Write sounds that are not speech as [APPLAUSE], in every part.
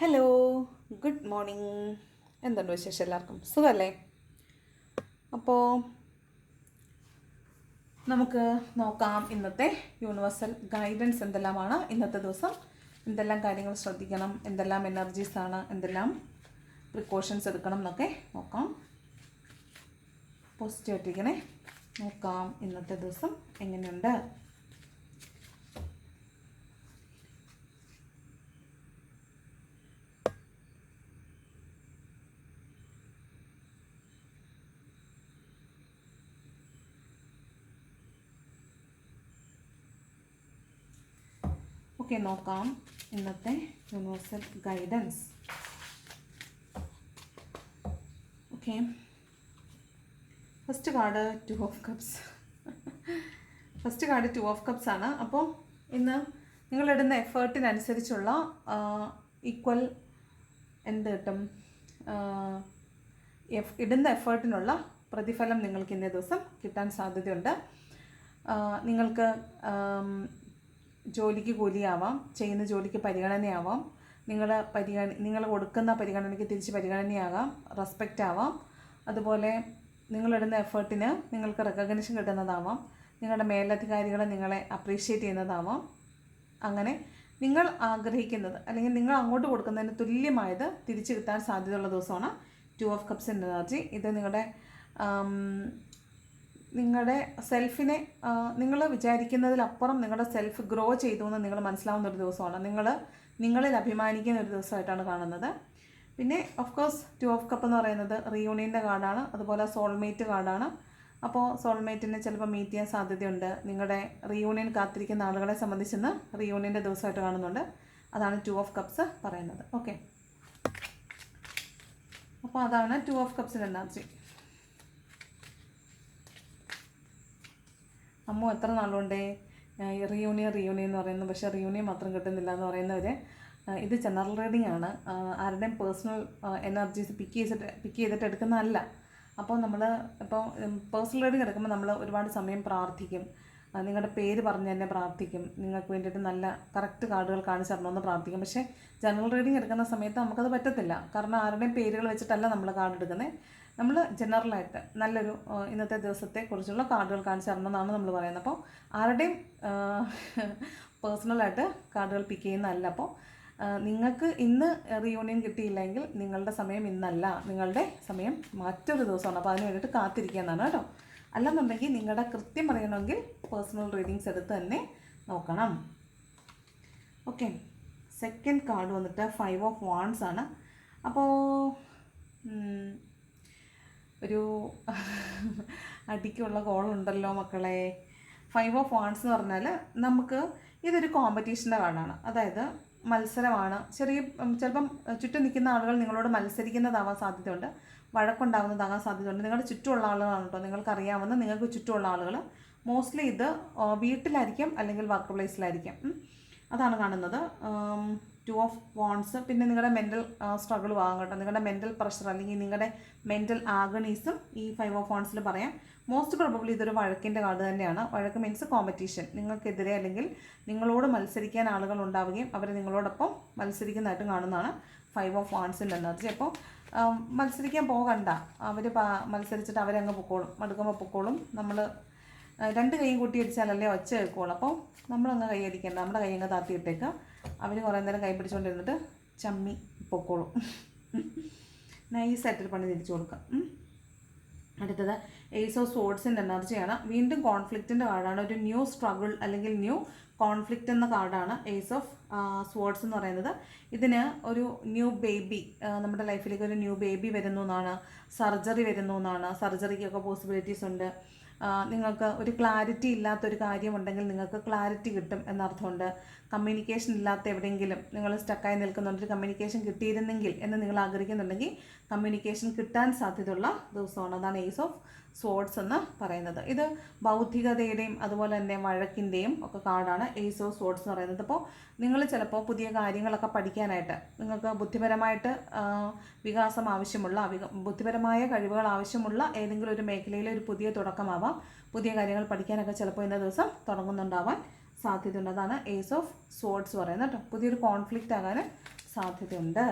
Hello good morning എന്തുണ്ട് വിശേഷം എല്ലാവർക്കും? സുഖമല്ലേ അപ്പോൾ നമുക്ക് നോക്കാം ഇന്നത്തെ യൂണിവേഴ്സൽ ഗൈഡൻസ് എന്തെല്ലാമാണ്? ഇന്നത്തെ ദിവസം എന്തെല്ലാം കാര്യങ്ങൾ ശ്രദ്ധിക്കണം എന്തെല്ലാം എനർജീസ് ആണ് എന്തെല്ലാം പ്രിക്കോഷൻസ് എടുക്കണം എന്നൊക്കെ നോക്കാം. പോസിറ്റീവ് ആയിട്ടിരിക്കണേ. നോക്കാം ഇന്നത്തെ ദിവസം എങ്ങനെയുണ്ട്? ഓക്കെ നോക്കാം. ഇന്നത്തെ universal guidance okay. First card two of cups first card two of cups ആണ്. അപ്പോൾ ഇന്ന് നിങ്ങളിടുന്ന എഫേർട്ടിനനുസരിച്ചുള്ള ഈക്വൽ എന്ത് കിട്ടും? ഇടുന്ന എഫേർട്ടിനുള്ള പ്രതിഫലം നിങ്ങൾക്ക് ഇന്നേ ദിവസം കിട്ടാൻ സാധ്യതയുണ്ട്. നിങ്ങൾക്ക് ജോലിക്ക് കൂലിയാവാം ചെയ്യുന്ന ജോലിക്ക് പരിഗണനയാവാം നിങ്ങൾ പരിഗണ നിങ്ങൾ കൊടുക്കുന്ന പരിഗണനയ്ക്ക് തിരിച്ച് പരിഗണനയാകാം റെസ്പെക്റ്റ് ആവാം. അതുപോലെ നിങ്ങളിടുന്ന എഫേർട്ടിന് നിങ്ങൾക്ക് റെക്കഗ്നിഷൻ കിട്ടുന്നതാവാം. നിങ്ങളുടെ മേലധികാരികൾ നിങ്ങളെ അപ്രീഷിയേറ്റ് ചെയ്യുന്നതാവാം. അങ്ങനെ നിങ്ങൾ ആഗ്രഹിക്കുന്നത് അല്ലെങ്കിൽ നിങ്ങൾ അങ്ങോട്ട് കൊടുക്കുന്നതിന് തുല്യമായത് തിരിച്ചു കിട്ടാൻ സാധ്യതയുള്ള ദിവസമാണ് ടു ഓഫ് കപ്സ് എനർജി ഇത് നിങ്ങളുടെ നിങ്ങളുടെ സെൽഫിനെ നിങ്ങൾ വിചാരിക്കുന്നതിലപ്പുറം നിങ്ങളുടെ സെൽഫ് ഗ്രോ ചെയ്തു എന്ന് നിങ്ങൾ മനസ്സിലാവുന്ന ഒരു ദിവസമാണ്. നിങ്ങൾ നിങ്ങളിൽ അഭിമാനിക്കുന്ന ഒരു ദിവസമായിട്ടാണ് കാണുന്നത്. പിന്നെ of course two of cup എന്ന് പറയുന്നത് റിയൂണിയന്റെ കാർഡാണ് അതുപോലെ സോൾമേറ്റ് കാർഡാണ്. അപ്പോൾ സോൾമേറ്റിനെ ചിലപ്പോൾ മീറ്റ് ചെയ്യാൻ സാധ്യതയുണ്ട്. നിങ്ങളുടെ റിയൂണിയൻ കാത്തിരിക്കുന്ന ആളുകളെ സംബന്ധിച്ചെന്ന് റിയൂണിയന്റെ ദിവസമായിട്ട് കാണുന്നുണ്ട്. അതാണ് ടു ഓഫ് കപ്സ് പറയുന്നത്. ഓക്കെ അപ്പോൾ അതാണ് ടു ഓഫ് കപ്സിന്റെ എനർജി അമ്മ എത്ര നാളുകൊണ്ടേ റിയൂണിയൻ റിയൂണിയൻ എന്ന് പറയുന്നു. പക്ഷേ റിയൂണിയൻ മാത്രം കിട്ടുന്നില്ല എന്ന് പറയുന്നവർ ഇത് ജനറൽ റീഡിംഗ് ആണ്. ആരുടെയും പേഴ്സണൽ എനർജീസ് പിക്ക് ചെയ്തിട്ട് പിക്ക് ചെയ്തിട്ട് എടുക്കുന്നതല്ല. അപ്പോൾ നമ്മൾ ഇപ്പോൾ പേഴ്സണൽ റീഡിംഗ് എടുക്കുമ്പോൾ നമ്മൾ ഒരുപാട് സമയം പ്രാർത്ഥിക്കും. നിങ്ങളുടെ പേര് പറഞ്ഞ് തന്നെ പ്രാർത്ഥിക്കും. നിങ്ങൾക്ക് വേണ്ടിയിട്ട് നല്ല കറക്റ്റ് കാർഡുകൾ കാണിച്ചു തരണമെന്ന് പ്രാർത്ഥിക്കും. പക്ഷേ ജനറൽ റീഡിംഗ് എടുക്കുന്ന സമയത്ത് നമുക്കത് പറ്റത്തില്ല. കാരണം ആരുടെയും പേരുകൾ വെച്ചിട്ടല്ല നമ്മൾ കാർഡ് എടുക്കുന്നത് നമ്മൾ ജനറലായിട്ട് നല്ലൊരു ഇന്നത്തെ ദിവസത്തെ കുറിച്ചുള്ള കാർഡുകൾ കാണിച്ചു തരണമെന്നാണ് നമ്മൾ പറയുന്നത്. അപ്പോൾ ആരുടെയും പേഴ്സണലായിട്ട് കാർഡുകൾ പിക്ക് ചെയ്യുന്നതല്ല. അപ്പോൾ നിങ്ങൾക്ക് ഇന്ന് റിയൂണിയൻ കിട്ടിയില്ലെങ്കിൽ നിങ്ങളുടെ സമയം ഇന്നല്ല. നിങ്ങളുടെ സമയം മറ്റൊരു ദിവസമാണ്. അപ്പോൾ അതിന് വേണ്ടിയിട്ട് കാത്തിരിക്കുക എന്നാണ് കേട്ടോ. അല്ലെന്നുണ്ടെങ്കിൽ നിങ്ങളുടെ കൃത്യം അറിയണമെങ്കിൽ പേഴ്സണൽ റീഡിങ്സ് എടുത്ത് തന്നെ നോക്കണം. ഓക്കെ. സെക്കൻഡ് കാർഡ് വന്നിട്ട് ഫൈവ് ഓഫ് വാൺസ് ആണ്. അപ്പോൾ ഒരു [LAUGHS] അടിക്കുള്ള കോളുണ്ടല്ലോ മക്കളെ. ഫൈവ് ഓഫ് വാൺസ് എന്ന് പറഞ്ഞാൽ നമുക്ക് ഇതൊരു കോമ്പറ്റീഷന്റെ കാർഡാണ് അതായത് മത്സരമാണ്. ചെറിയ ചിലപ്പം ചുറ്റും നിൽക്കുന്ന ആളുകൾ നിങ്ങളോട് മത്സരിക്കുന്നതാവാൻ സാധ്യതയുണ്ട്. വഴക്കുണ്ടാകുന്നതാകാൻ സാധ്യതയുണ്ട്. നിങ്ങളുടെ ചുറ്റുമുള്ള ആളുകളാണ് കേട്ടോ. നിങ്ങൾക്കറിയാവുന്ന നിങ്ങൾക്ക് ചുറ്റുമുള്ള ആളുകൾ. മോസ്റ്റ്ലി ഇത് വീട്ടിലായിരിക്കും അല്ലെങ്കിൽ വർക്ക് പ്ലേസിലായിരിക്കും. അതാണ് കാണുന്നത്. ടു ഓഫ് വോൺസ് പിന്നെ നിങ്ങളുടെ മെന്റൽ സ്ട്രഗിൾ ആകും കേട്ടോ. നിങ്ങളുടെ മെന്റൽ പ്രഷർ അല്ലെങ്കിൽ നിങ്ങളുടെ മെന്റൽ ആഗണീസും ഈ ഫൈവ് ഓഫ് വോൺസിൽ പറയാം. മോസ്റ്റ് പ്രോബബ്ലി ഇതൊരു വഴക്കിന്റെ കാർഡ് തന്നെയാണ്. വഴക്ക് മീൻസ് കോമ്പറ്റീഷൻ നിങ്ങൾക്കെതിരെ അല്ലെങ്കിൽ നിങ്ങളോട് മത്സരിക്കാൻ ആളുകൾ ഉണ്ടാവുകയും അവർ നിങ്ങളോടൊപ്പം മത്സരിക്കുന്നതായിട്ട് കാണുന്നതാണ് ഫൈവ് ഓഫ് വാൺസിന്റെ എനർജി അപ്പോൾ മത്സരിക്കാൻ പോകണ്ട. അവർ മത്സരിച്ചിട്ട് അവരങ്ങ് പൊക്കോളും. മടുക്കുമ്പോൾ പൊക്കോളും. നമ്മൾ രണ്ട് കൈയും കൂട്ടി അടിച്ചാലല്ലേ ഒച്ച കേൾക്കുള്ളൂ. അപ്പോൾ നമ്മളങ്ങ് കൈ അടിക്കേണ്ട നമ്മുടെ കൈ അങ്ങ് താത്തി അവർ കുറേ നേരം കൈ പിടിച്ചുകൊണ്ടിരുന്നിട്ട് ചമ്മി പൊക്കോളും. നൈസായിട്ടൊരു പണി തിരിച്ചു കൊടുക്കാം. അടുത്തത് എയ്സ് ഓഫ് സോഡ്സിന്റെ എനർജിയാണ് വീണ്ടും കോൺഫ്ലിക്റ്റിന്റെ കാർഡാണ് ഒരു ന്യൂ സ്ട്രഗിൾ അല്ലെങ്കിൽ ന്യൂ കോൺഫ്ലിക്റ്റ് എന്ന കാർഡാണ് എയ്സ് ഓഫ് സ്വേർഡ്സ് എന്ന് പറയുന്നത്. ഇതിന് ഒരു ന്യൂ ബേബി നമ്മുടെ ലൈഫിലേക്ക് ഒരു ന്യൂ ബേബി വരുന്നു എന്നാണ്. സർജറി വരുന്നു എന്നാണ്. സർജറിക്കൊക്കെ പോസിബിലിറ്റീസ് ഉണ്ട്. നിങ്ങൾക്ക് ഒരു ക്ലാരിറ്റി ഇല്ലാത്തൊരു കാര്യമുണ്ടെങ്കിൽ നിങ്ങൾക്ക് ക്ലാരിറ്റി കിട്ടും എന്നർത്ഥമുണ്ട്. കമ്മ്യൂണിക്കേഷൻ ഇല്ലാത്ത എവിടെയെങ്കിലും നിങ്ങൾ സ്റ്റക്കായി നിൽക്കുന്നുണ്ട് ഒരു കമ്മ്യൂണിക്കേഷൻ കിട്ടിയിരുന്നെങ്കിൽ എന്ന് നിങ്ങൾ ആഗ്രഹിക്കുന്നുണ്ടെങ്കിൽ കമ്മ്യൂണിക്കേഷൻ കിട്ടാൻ സാധ്യതയുള്ള ദിവസമാണ്. അതാണ് ഏസ് ഓഫ് സോഡ്സ് എന്ന് പറയുന്നത്. ഇത് ബൗദ്ധികതയുടെയും അതുപോലെ തന്നെ വഴക്കിന്റെയും ഒക്കെ കാർഡാണ്. ഏസ് ഓഫ് സോഡ്സ് എന്ന് പറയുന്നത്. അപ്പോൾ നിങ്ങൾ ചിലപ്പോൾ പുതിയ കാര്യങ്ങളൊക്കെ പഠിക്കാനായിട്ട് നിങ്ങൾക്ക് ബുദ്ധിപരമായിട്ട് വികാസം ആവശ്യമുള്ള ബുദ്ധിപരമായ കഴിവുകൾ ആവശ്യമുള്ള ഏതെങ്കിലും ഒരു മേഖലയിൽ ഒരു പുതിയ തുടക്കമാവാം. പുതിയ കാര്യങ്ങൾ പഠിക്കാനൊക്കെ ചിലപ്പോൾ ഇന്ന ദിവസം തുടങ്ങുന്നുണ്ടാവാൻ സാധ്യതയുണ്ട്. അതാണ് ഏസ് ഓഫ് സോഡ്സ് പറയുന്നത് കേട്ടോ. പുതിയൊരു കോൺഫ്ലിക്റ്റ് ആകാൻ സാധ്യതയുണ്ട്.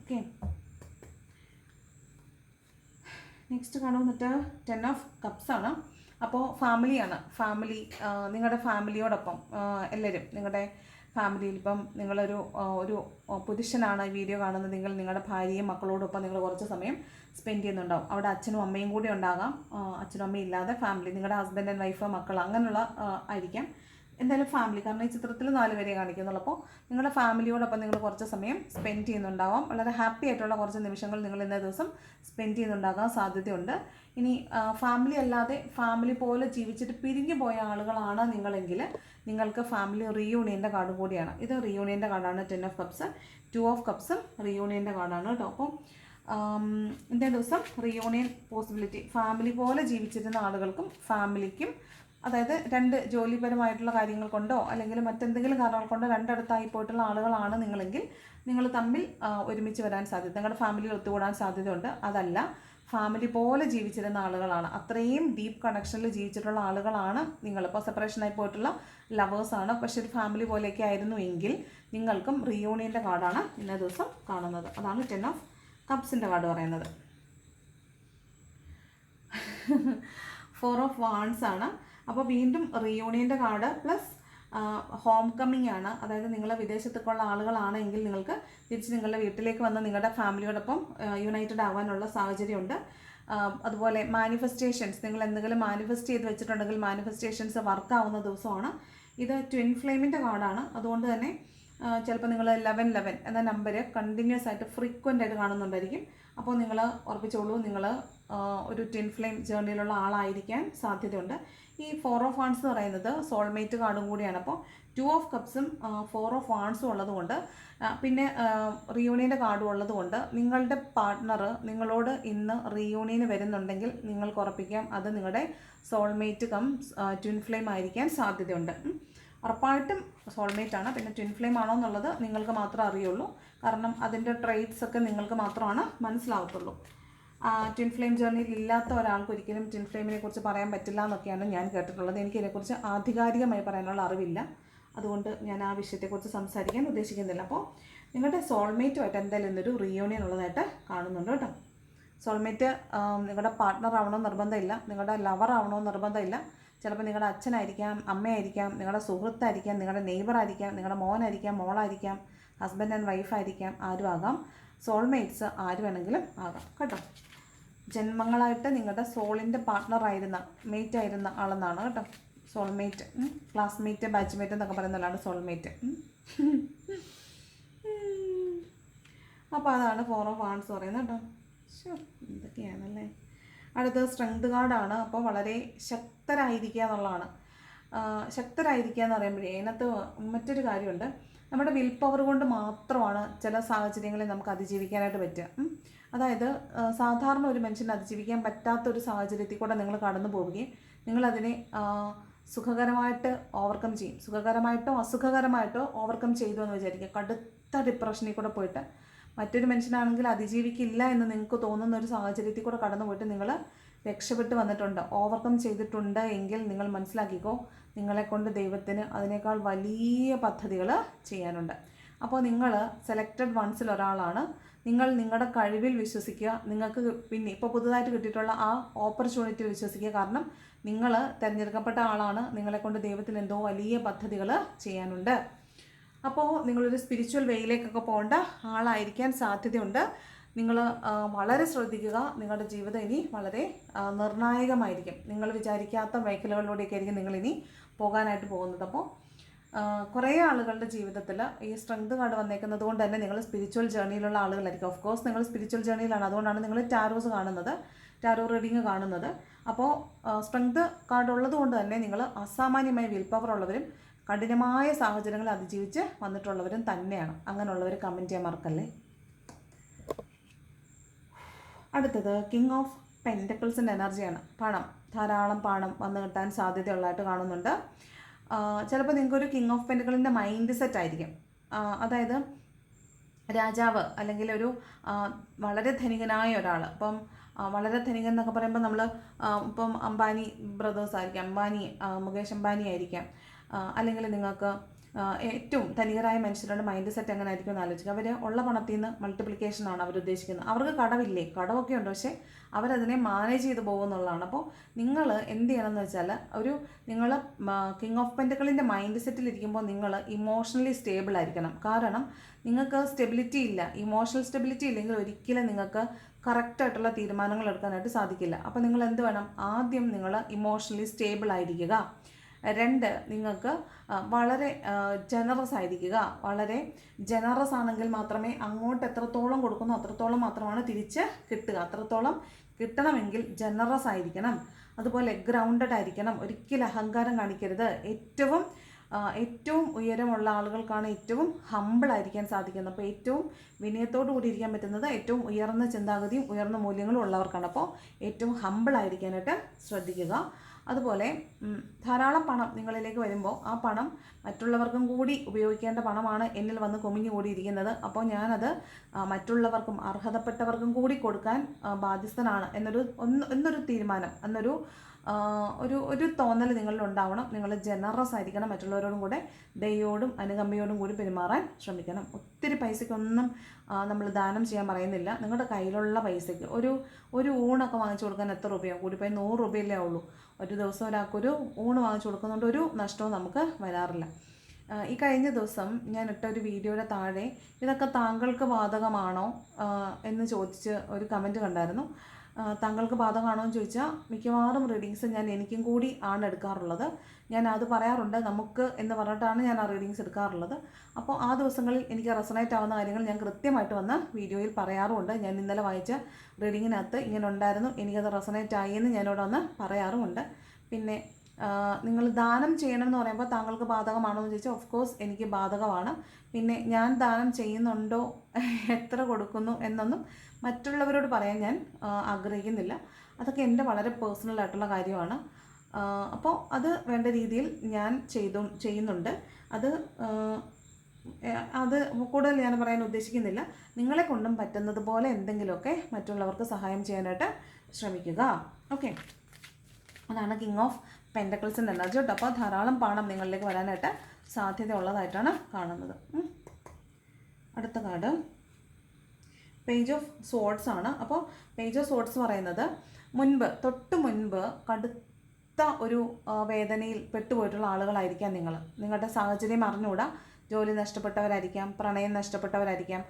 ഓക്കെ നെക്സ്റ്റ് കാണും എന്നിട്ട് ടെൻ ഓഫ് കപ്സ് ആണ്. അപ്പോൾ ഫാമിലിയാണ് ഫാമിലി നിങ്ങളുടെ ഫാമിലിയോടൊപ്പം എല്ലാവരും നിങ്ങളുടെ ഫാമിലിയിൽ ഇപ്പം നിങ്ങളൊരു ഒരു പുരുഷനാണ് വീഡിയോ കാണുന്നത് നിങ്ങൾ നിങ്ങളുടെ ഭാര്യയും മക്കളോടൊപ്പം നിങ്ങൾ കുറച്ച് സമയം സ്പെൻഡ് ചെയ്യുന്നുണ്ടാവും. അവിടെ അച്ഛനും അമ്മയും കൂടി ഉണ്ടാകാം. അച്ഛനും അമ്മയും ഇല്ലാതെ ഫാമിലി നിങ്ങളുടെ ഹസ്ബൻഡ് ആൻഡ് വൈഫ് മക്കൾ അങ്ങനെയുള്ള ആയിരിക്കാം. എന്തായാലും ഫാമിലി കാരണം ഈ ചിത്രത്തിൽ നാല് പേരെ കാണിക്കുന്നുള്ളൂ അപ്പോൾ നിങ്ങളുടെ ഫാമിലിയോടൊപ്പം നിങ്ങൾ കുറച്ച് സമയം സ്പെൻഡ് ചെയ്യുന്നുണ്ടാവാം. വളരെ ഹാപ്പി ആയിട്ടുള്ള കുറച്ച് നിമിഷങ്ങൾ നിങ്ങൾ ഇന്നേ ദിവസം സ്പെൻഡ് ചെയ്യുന്നുണ്ടാകാൻ സാധ്യതയുണ്ട്. ഇനി ഫാമിലി അല്ലാതെ ഫാമിലി പോലെ ജീവിച്ചിട്ട് പിരിഞ്ഞു പോയ ആളുകളാണ് നിങ്ങളെങ്കിൽ നിങ്ങൾക്ക് ഫാമിലി റീയൂണിയന്റെ കാർഡ് കൂടിയാണ്. ഇത് റീയൂണിയന്റെ കാർഡാണ് ten of cups two of കപ്സും റീയൂണിയന്റെ കാർഡാണ് കേട്ടോ. അപ്പം ഇന്നേ ദിവസം റീയൂണിയൻ പോസിബിലിറ്റി ഫാമിലി പോലെ ജീവിച്ചിരുന്ന ആളുകൾക്കും ഫാമിലിക്കും അതായത് രണ്ട് ജോലിപരമായിട്ടുള്ള കാര്യങ്ങൾ കൊണ്ടോ അല്ലെങ്കിൽ മറ്റെന്തെങ്കിലും കാരണങ്ങൾ കൊണ്ടോ രണ്ടിടത്തായി പോയിട്ടുള്ള ആളുകളാണ് നിങ്ങളെങ്കിൽ നിങ്ങൾ തമ്മിൽ ഒരുമിച്ച് വരാൻ സാധ്യത നിങ്ങളുടെ ഫാമിലിയിൽ ഒത്തുകൂടാൻ സാധ്യതയുണ്ട്. അതല്ല ഫാമിലി പോലെ ജീവിച്ചിരുന്ന ആളുകളാണ്. അത്രയും ഡീപ്പ് കണക്ഷനിൽ ജീവിച്ചിട്ടുള്ള ആളുകളാണ് നിങ്ങൾ ഇപ്പോൾ സെപ്പറേഷനായി പോയിട്ടുള്ള ലവേഴ്സാണ് പക്ഷെ ഒരു ഫാമിലി പോലെയൊക്കെ ആയിരുന്നു എങ്കിൽ നിങ്ങൾക്കും റിയൂണിയന്റെ കാർഡാണ് ഇന്നേ ദിവസം കാണുന്നത്. അതാണ് ടെൻ ഓഫ് കപ്സിന്റെ കാർഡ് പറയുന്നത്. ഫോർ ഓഫ് വാൺസ് ആണ്. അപ്പോൾ വീണ്ടും റിയൂണിയന്റെ കാർഡ് പ്ലസ് ഹോം കമ്മിങ് ആണ്. അതായത് നിങ്ങൾ വിദേശത്തേക്കുള്ള ആളുകളാണെങ്കിൽ നിങ്ങൾക്ക് തിരിച്ച് നിങ്ങളുടെ വീട്ടിലേക്ക് വന്ന് നിങ്ങളുടെ ഫാമിലിയോടൊപ്പം യുണൈറ്റഡ് ആവാനുള്ള സാഹചര്യമുണ്ട്. അതുപോലെ മാനിഫെസ്റ്റേഷൻസ് നിങ്ങൾ എന്തെങ്കിലും മാനിഫെസ്റ്റ് ചെയ്ത് വെച്ചിട്ടുണ്ടെങ്കിൽ മാനിഫെസ്റ്റേഷൻസ് വർക്ക് ആവുന്ന ദിവസമാണ്. ഇത് ട്വിൻ ഫ്ലെയിമിന്റെ കാർഡാണ്. അതുകൊണ്ട് തന്നെ ചിലപ്പോൾ നിങ്ങൾ ലെവൻ ലെവൻ എന്ന നമ്പർ കണ്ടിന്യൂസ് ആയിട്ട് ഫ്രീക്വന്റ് ആയിട്ട് കാണുന്നുണ്ടായിരിക്കും. അപ്പോൾ നിങ്ങൾ ഉറപ്പിച്ചോളൂ നിങ്ങൾ ഒരു ട്വിൻ ഫ്ലെയിം ജേർണിയിലുള്ള ആളായിരിക്കാൻ സാധ്യതയുണ്ട്. ഈ ഫോർ ഓഫ് വാൺസ് എന്ന് പറയുന്നത് സോൾമേറ്റ് കാർഡും കൂടിയാണ്. അപ്പോൾ ടു ഓഫ് കപ്സും ഫോർ ഓഫ് വാൺസും ഉള്ളതുകൊണ്ട് പിന്നെ റിയൂണിയന്റെ കാർഡും ഉള്ളതുകൊണ്ട് നിങ്ങളുടെ പാർട്ട്ണർ നിങ്ങളോട് ഇന്ന് റിയൂണിയന് വരുന്നുണ്ടെങ്കിൽ നിങ്ങൾക്ക് ഉറപ്പിക്കാം. അത് നിങ്ങളുടെ സോൾമേറ്റ് കം ട്വിൻ ഫ്ലെയിം ആയിരിക്കാൻ സാധ്യതയുണ്ട്. ഉറപ്പായിട്ടും സോൾമേറ്റ് ആണ്. പിന്നെ ട്വിൻ ഫ്ലെയിം ആണോ എന്നുള്ളത് നിങ്ങൾക്ക് മാത്രമേ അറിയുള്ളൂ. കാരണം അതിന്റെ ട്രേറ്റ്സ് ഒക്കെ നിങ്ങൾക്ക് മാത്രമാണ് മനസ്സിലാവത്തുള്ളൂ. ട്വിൻ ഫ്ലെയിം ജേർണിയിൽ ഇല്ലാത്ത ഒരാൾക്ക് ഒരിക്കലും ട്വിൻ ഫ്ലെയിമിനെ കുറിച്ച് പറയാൻ പറ്റില്ല എന്നൊക്കെയാണ് ഞാൻ കേട്ടിട്ടുള്ളത്. എനിക്ക് ഇതിനെക്കുറിച്ച് ആധികാരികമായി പറയാനുള്ള അറിവില്ല. അതുകൊണ്ട് ഞാൻ ആ വിഷയത്തെക്കുറിച്ച് സംസാരിക്കാൻ ഉദ്ദേശിക്കുന്നില്ല. അപ്പോൾ നിങ്ങളുടെ സോൾമേറ്റുമായിട്ട് എന്തായാലും ഇന്നൊരു റിയൂണിയൻ ഉള്ളതായിട്ട് കാണുന്നുണ്ട് കേട്ടോ. സോൾമേറ്റ് നിങ്ങളുടെ പാർട്ട്ണർ ആവണോ നിർബന്ധമില്ല. നിങ്ങളുടെ ലവർ ആവണോ നിർബന്ധമില്ല. ചിലപ്പോൾ നിങ്ങളുടെ അച്ഛനായിരിക്കാം അമ്മയായിരിക്കാം നിങ്ങളുടെ സുഹൃത്തായിരിക്കാം നിങ്ങളുടെ നെയ്ബറായിരിക്കാം നിങ്ങളുടെ മോനായിരിക്കാം മോളായിരിക്കാം ഹസ്ബൻഡ് ആൻഡ് വൈഫായിരിക്കാം ആരും ആകാം. സോൾമേറ്റ്സ് ആര് വേണമെങ്കിലും ആകാം. കേട്ടോ. ജന്മങ്ങളായിട്ട് നിങ്ങളുടെ സോളിന്റെ പാർട്ട്ണറായിരുന്ന മേറ്റ് ആയിരുന്ന ആളെന്നാണ് കേട്ടോ. സോൾമേറ്റ് ക്ലാസ്മേറ്റ് ബാച്ച്മേറ്റ് എന്നൊക്കെ പറയുന്നതാണ് സോൾമേറ്റ് അപ്പോൾ അതാണ് ഫോർ ഓഫ് ആൺസ് പറയുന്നത് കേട്ടോ. ശോ എന്തൊക്കെയാണല്ലേ. അടുത്തത് സ്ട്രെങ്ത് കാർഡാണ് അപ്പോൾ വളരെ ശക്തരായിരിക്കുക എന്നുള്ളതാണ്. ശക്തരായിരിക്കുക എന്ന് പറയുമ്പോഴേ അതിനകത്ത് മറ്റൊരു കാര്യമുണ്ട്. നമ്മുടെ വിൽ പവർ കൊണ്ട് മാത്രമാണ് ചില സാഹചര്യങ്ങളിൽ നമുക്ക് അതിജീവിക്കാനായിട്ട് പറ്റുക. അതായത് സാധാരണ ഒരു മനുഷ്യന് അതിജീവിക്കാൻ പറ്റാത്ത ഒരു സാഹചര്യത്തിൽ കൂടെ നിങ്ങൾ കടന്നു പോവുകയും നിങ്ങളതിനെ സുഖകരമായിട്ട് ഓവർകം ചെയ്യും. സുഖകരമായിട്ടോ അസുഖകരമായിട്ടോ ഓവർകം ചെയ്തു എന്ന് വിചാരിക്കുക. കടുത്ത ഡിപ്രഷനിൽ കൂടെ പോയിട്ട്. മറ്റൊരു മനുഷ്യനാണെങ്കിൽ അതിജീവിക്കില്ല എന്ന് നിങ്ങൾക്ക് തോന്നുന്ന ഒരു സാഹചര്യത്തിൽ കൂടെ കടന്നു പോയിട്ട് നിങ്ങൾ രക്ഷപ്പെട്ട് വന്നിട്ടുണ്ട്. ഓവർകം ചെയ്തിട്ടുണ്ട് എങ്കിൽ നിങ്ങൾ മനസ്സിലാക്കിക്കോ നിങ്ങളെ കൊണ്ട് ദൈവത്തിന് അതിനേക്കാൾ വലിയ പദ്ധതികൾ ചെയ്യാനുണ്ട്. അപ്പോൾ നിങ്ങൾ സെലക്റ്റഡ് വൺസിൽ ഒരാളാണ്. നിങ്ങൾ നിങ്ങളുടെ കഴിവിൽ വിശ്വസിക്കുക. നിങ്ങൾക്ക് പിന്നെ ഇപ്പോൾ പുതുതായിട്ട് കിട്ടിയിട്ടുള്ള ആ ഓപ്പർച്യൂണിറ്റിയിൽ വിശ്വസിക്കുക. കാരണം നിങ്ങൾ തിരഞ്ഞെടുക്കപ്പെട്ട ആളാണ്. നിങ്ങളെ കൊണ്ട് ദൈവത്തിന് എന്തോ വലിയ പദ്ധതികൾ ചെയ്യാനുണ്ട്. അപ്പോൾ നിങ്ങളൊരു സ്പിരിച്വൽ വേയിലേക്കൊക്കെ പോകേണ്ട ആളായിരിക്കാൻ സാധ്യതയുണ്ട്. നിങ്ങൾ വളരെ ശ്രദ്ധിക്കുക. നിങ്ങളുടെ ജീവിതം ഇനി വളരെ നിർണായകമായിരിക്കും. നിങ്ങൾ വിചാരിക്കാത്ത മേഖലകളിലൂടെയൊക്കെ ആയിരിക്കും നിങ്ങളിനി പോകാനായിട്ട് പോകുന്നത്. അപ്പോൾ കുറേ ആളുകളുടെ ജീവിതത്തിൽ ഈ സ്ട്രെങ്ത് കാർഡ് വന്നേക്കുന്നത് കൊണ്ട് തന്നെ നിങ്ങൾ സ്പിരിച്വൽ ജേർണിയിലുള്ള ആളുകളായിരിക്കും. ഓഫ് കോഴ്സ് നിങ്ങൾ സ്പിരിച്വൽ ജേർണിയിലാണ് അതുകൊണ്ടാണ് നിങ്ങൾ ടാരോസ് കാണുന്നത്. ടാരോ റീഡിങ് കാണുന്നത്. അപ്പോൾ സ്ട്രെങ്ത് കാർഡ് ഉള്ളത് കൊണ്ട് തന്നെ നിങ്ങൾ അസാമാന്യമായ വിൽ പവർ ഉള്ളവരും കഠിനമായ സാഹചര്യങ്ങൾ അതിജീവിച്ച് വന്നിട്ടുള്ളവരും തന്നെയാണ്. അങ്ങനെയുള്ളവർ കമന്റ് ചെയ്യാൻ മറക്കല്ലേ? അടുത്തത് കിങ് ഓഫ് പെന്റക്കിൾസിന്റെ എനർജിയാണ് പണം. ധാരാളം പണം വന്നു കിട്ടാൻ സാധ്യതയുള്ളതായിട്ട് കാണുന്നുണ്ട്. ചിലപ്പോൾ നിങ്ങൾക്കൊരു കിങ് ഓഫ് പെന്റക്കിളിന്റെ മൈൻഡ് സെറ്റ് ആയിരിക്കും. അതായത് രാജാവ് അല്ലെങ്കിൽ ഒരു വളരെ ധനികനായ ഒരാൾ അപ്പം വളരെ ധനികൻ എന്നൊക്കെ പറയുമ്പോൾ നമ്മൾ ഇപ്പം അംബാനി ബ്രദേഴ്സ് ആയിരിക്കാം. അംബാനി മുകേഷ് അംബാനി ആയിരിക്കാം. അല്ലെങ്കിൽ നിങ്ങൾക്ക് ഏറ്റവും ധനികരായ മനുഷ്യരുടെ മൈൻഡ് സെറ്റ് എങ്ങനെ ആയിരിക്കും എന്ന് ആലോചിക്കുക. അവർ ഉള്ള പണത്തിൽ നിന്ന് മൾട്ടിപ്ലിക്കേഷൻ ആണ് അവർ ഉദ്ദേശിക്കുന്നത്. അവർക്ക് കടവില്ലേ? കടവൊക്കെ ഉണ്ട്. പക്ഷേ അവരതിനെ മാനേജ് ചെയ്ത് പോകുന്നുള്ളതാണ് അപ്പോൾ നിങ്ങൾ എന്ത് ചെയ്യണമെന്ന് വെച്ചാൽ ഒരു നിങ്ങൾ കിങ് ഓഫ് പെന്റുകളിന്റെ മൈൻഡ് സെറ്റിൽ ഇരിക്കുമ്പോൾ നിങ്ങൾ ഇമോഷണലി സ്റ്റേബിൾ ആയിരിക്കണം. കാരണം നിങ്ങൾക്ക് സ്റ്റെബിലിറ്റി ഇല്ല. ഇമോഷണൽ സ്റ്റെബിലിറ്റി ഇല്ലെങ്കിൽ ഒരിക്കലും നിങ്ങൾക്ക് കറക്റ്റായിട്ടുള്ള തീരുമാനങ്ങൾ എടുക്കാനായിട്ട് സാധിക്കില്ല. അപ്പോൾ നിങ്ങൾ എന്ത് വേണം? ആദ്യം നിങ്ങൾ ഇമോഷണലി സ്റ്റേബിൾ ആയിരിക്കുക. രണ്ട് നിങ്ങൾക്ക് വളരെ ജനറസ് ആയിരിക്കുക. വളരെ ജനറസ് ആണെങ്കിൽ മാത്രമേ അങ്ങോട്ട് എത്രത്തോളം കൊടുക്കുന്നു അത്രത്തോളം മാത്രമാണ് തിരിച്ച് കിട്ടുക. അത്രത്തോളം കിട്ടണമെങ്കിൽ ജനറസ് ആയിരിക്കണം. അതുപോലെ ഗ്രൗണ്ടഡ് ആയിരിക്കണം. ഒരിക്കലും അഹങ്കാരം കാണിക്കരുത്. ഏറ്റവും ഏറ്റവും ഉയരമുള്ള ആളുകൾക്കാണ് ഏറ്റവും ഹമ്പിൾ ആയിരിക്കാൻ സാധിക്കുന്നത്. അപ്പോൾ ഏറ്റവും വിനയത്തോടു കൂടി ഇരിക്കാൻ പറ്റുന്നത് ഏറ്റവും ഉയർന്ന ചിന്താഗതിയും ഉയർന്ന മൂല്യങ്ങളും ഉള്ളവർക്കാണ്. അപ്പോൾ ഏറ്റവും ഹമ്പിൾ ആയിരിക്കാനായിട്ട് ശ്രദ്ധിക്കുക. അതുപോലെ ധാരാളം പണം നിങ്ങളിലേക്ക് വരുമ്പോൾ ആ പണം മറ്റുള്ളവർക്കും കൂടി ഉപയോഗിക്കേണ്ട പണമാണ് എന്നിൽ വന്ന് കുമിഞ്ഞു കൂടിയിരിക്കുന്നത്. അപ്പോൾ ഞാനത് മറ്റുള്ളവർക്കും അർഹതപ്പെട്ടവർക്കും കൂടി കൊടുക്കാൻ ബാധ്യസ്ഥനാണ് എന്നൊരു ഒന്ന് എന്നൊരു തീരുമാനം എന്നൊരു ഒരു ഒരു തോന്നൽ നിങ്ങളിൽ ഉണ്ടാവണം. നിങ്ങൾ ജനറസ് ആയിരിക്കണം മറ്റുള്ളവരോടും കൂടെ ദയോടും അനുകമ്പയോടും കൂടി പെരുമാറാൻ ശ്രമിക്കണം. ഒത്തിരി പൈസയ്ക്കൊന്നും നമ്മൾ ദാനം ചെയ്യാൻ പറയുന്നില്ല. നിങ്ങളുടെ കയ്യിലുള്ള പൈസയ്ക്ക് ഒരു ഒരു ഊണൊക്കെ വാങ്ങിച്ചു കൊടുക്കാൻ എത്ര രൂപയാണ് കൂടിപ്പോയി നൂറ് രൂപയല്ലേ ഉള്ളൂ ഒരു ദിവസം ഒരാൾക്കൊരു ഊണ് വാങ്ങിച്ചു കൊടുക്കുന്നതുകൊണ്ട് ഒരു നഷ്ടവും നമുക്ക് വരാറില്ല. ഈ കഴിഞ്ഞ ദിവസം ഞാൻ ഇട്ട ഒരു വീഡിയോയുടെ താഴെ ഇതൊക്കെ താങ്കൾക്ക് ബാധകമാണോ എന്ന് ചോദിച്ച് ഒരു കമന്റ് കണ്ടായിരുന്നു. താങ്കൾക്ക് ബാധകമാണോ എന്ന് ചോദിച്ചാൽ മിക്കവാറും റീഡിങ്സ് ഞാൻ എനിക്കും കൂടി ആണ് എടുക്കാറുള്ളത്. ഞാൻ അത് പറയാറുണ്ട്. നമുക്ക് എന്ന് പറഞ്ഞിട്ടാണ് ഞാൻ ആ റീഡിങ്സ് എടുക്കാറുള്ളത്. അപ്പോൾ ആ ദിവസങ്ങളിൽ എനിക്ക് റെസണേറ്റ് ആവുന്ന കാര്യങ്ങൾ ഞാൻ കൃത്യമായിട്ട് വന്ന് വീഡിയോയിൽ പറയാറുമുണ്ട്. ഞാൻ ഇന്നലെ വായിച്ച റീഡിങ്ങിനകത്ത് ഇങ്ങനെ ഉണ്ടായിരുന്നു. എനിക്കത് റെസണേറ്റ് ആയി എന്ന് ഞാനിവിടെ വന്ന് പറയാറുമുണ്ട്. പിന്നെ നിങ്ങൾ ദാനം ചെയ്യണം എന്ന് പറയുമ്പോൾ താങ്കൾക്ക് ബാധകമാണോ എന്ന് ചോദിച്ചാൽ ഓഫ് കോഴ്സ് എനിക്ക് ബാധകമാണ്. പിന്നെ ഞാൻ ദാനം ചെയ്യുന്നുണ്ടോ എത്ര കൊടുക്കുന്നു എന്നൊന്നും മറ്റുള്ളവരോട് പറയാൻ ഞാൻ ആഗ്രഹിക്കുന്നില്ല. അതൊക്കെ എന്റെ വളരെ പേഴ്സണൽ ആയിട്ടുള്ള കാര്യമാണ്. അപ്പോൾ അത് വേണ്ട രീതിയിൽ ഞാൻ ചെയ്തു ചെയ്യുന്നുണ്ട്. അത് അത് കൂടുതൽ ഞാൻ പറയാൻ ഉദ്ദേശിക്കുന്നില്ല. നിങ്ങളെ കൊണ്ടും പറ്റുന്നത് പോലെ എന്തെങ്കിലുമൊക്കെ മറ്റുള്ളവർക്ക് സഹായം ചെയ്യാനായിട്ട് ശ്രമിക്കുക. ഓക്കെ. അതാണ് കിങ് ഓഫ് പെന്റക്കിൾസിന്റെ എനർജി കേട്ടോ അപ്പോൾ ധാരാളം പണം നിങ്ങളിലേക്ക് വരാനായിട്ട് സാധ്യത ഉള്ളതായിട്ടാണ് കാണുന്നത്. അടുത്ത കാർഡ് പേജ് ഓഫ് സോഡ്സ് ആണ്. അപ്പോൾ പേജ് ഓഫ് സോഡ്സ് പറയുന്നത് മുൻപ് തൊട്ട് മുൻപ് കടുത്ത ഒരു വേദനയിൽ പെട്ടുപോയിട്ടുള്ള ആളുകളായിരിക്കാം നിങ്ങൾ നിങ്ങളുടെ സാഹചര്യം അറിഞ്ഞുകൂടാ. ജോലി നഷ്ടപ്പെട്ടവരായിരിക്കാം പ്രണയം നഷ്ടപ്പെട്ടവരായിരിക്കാം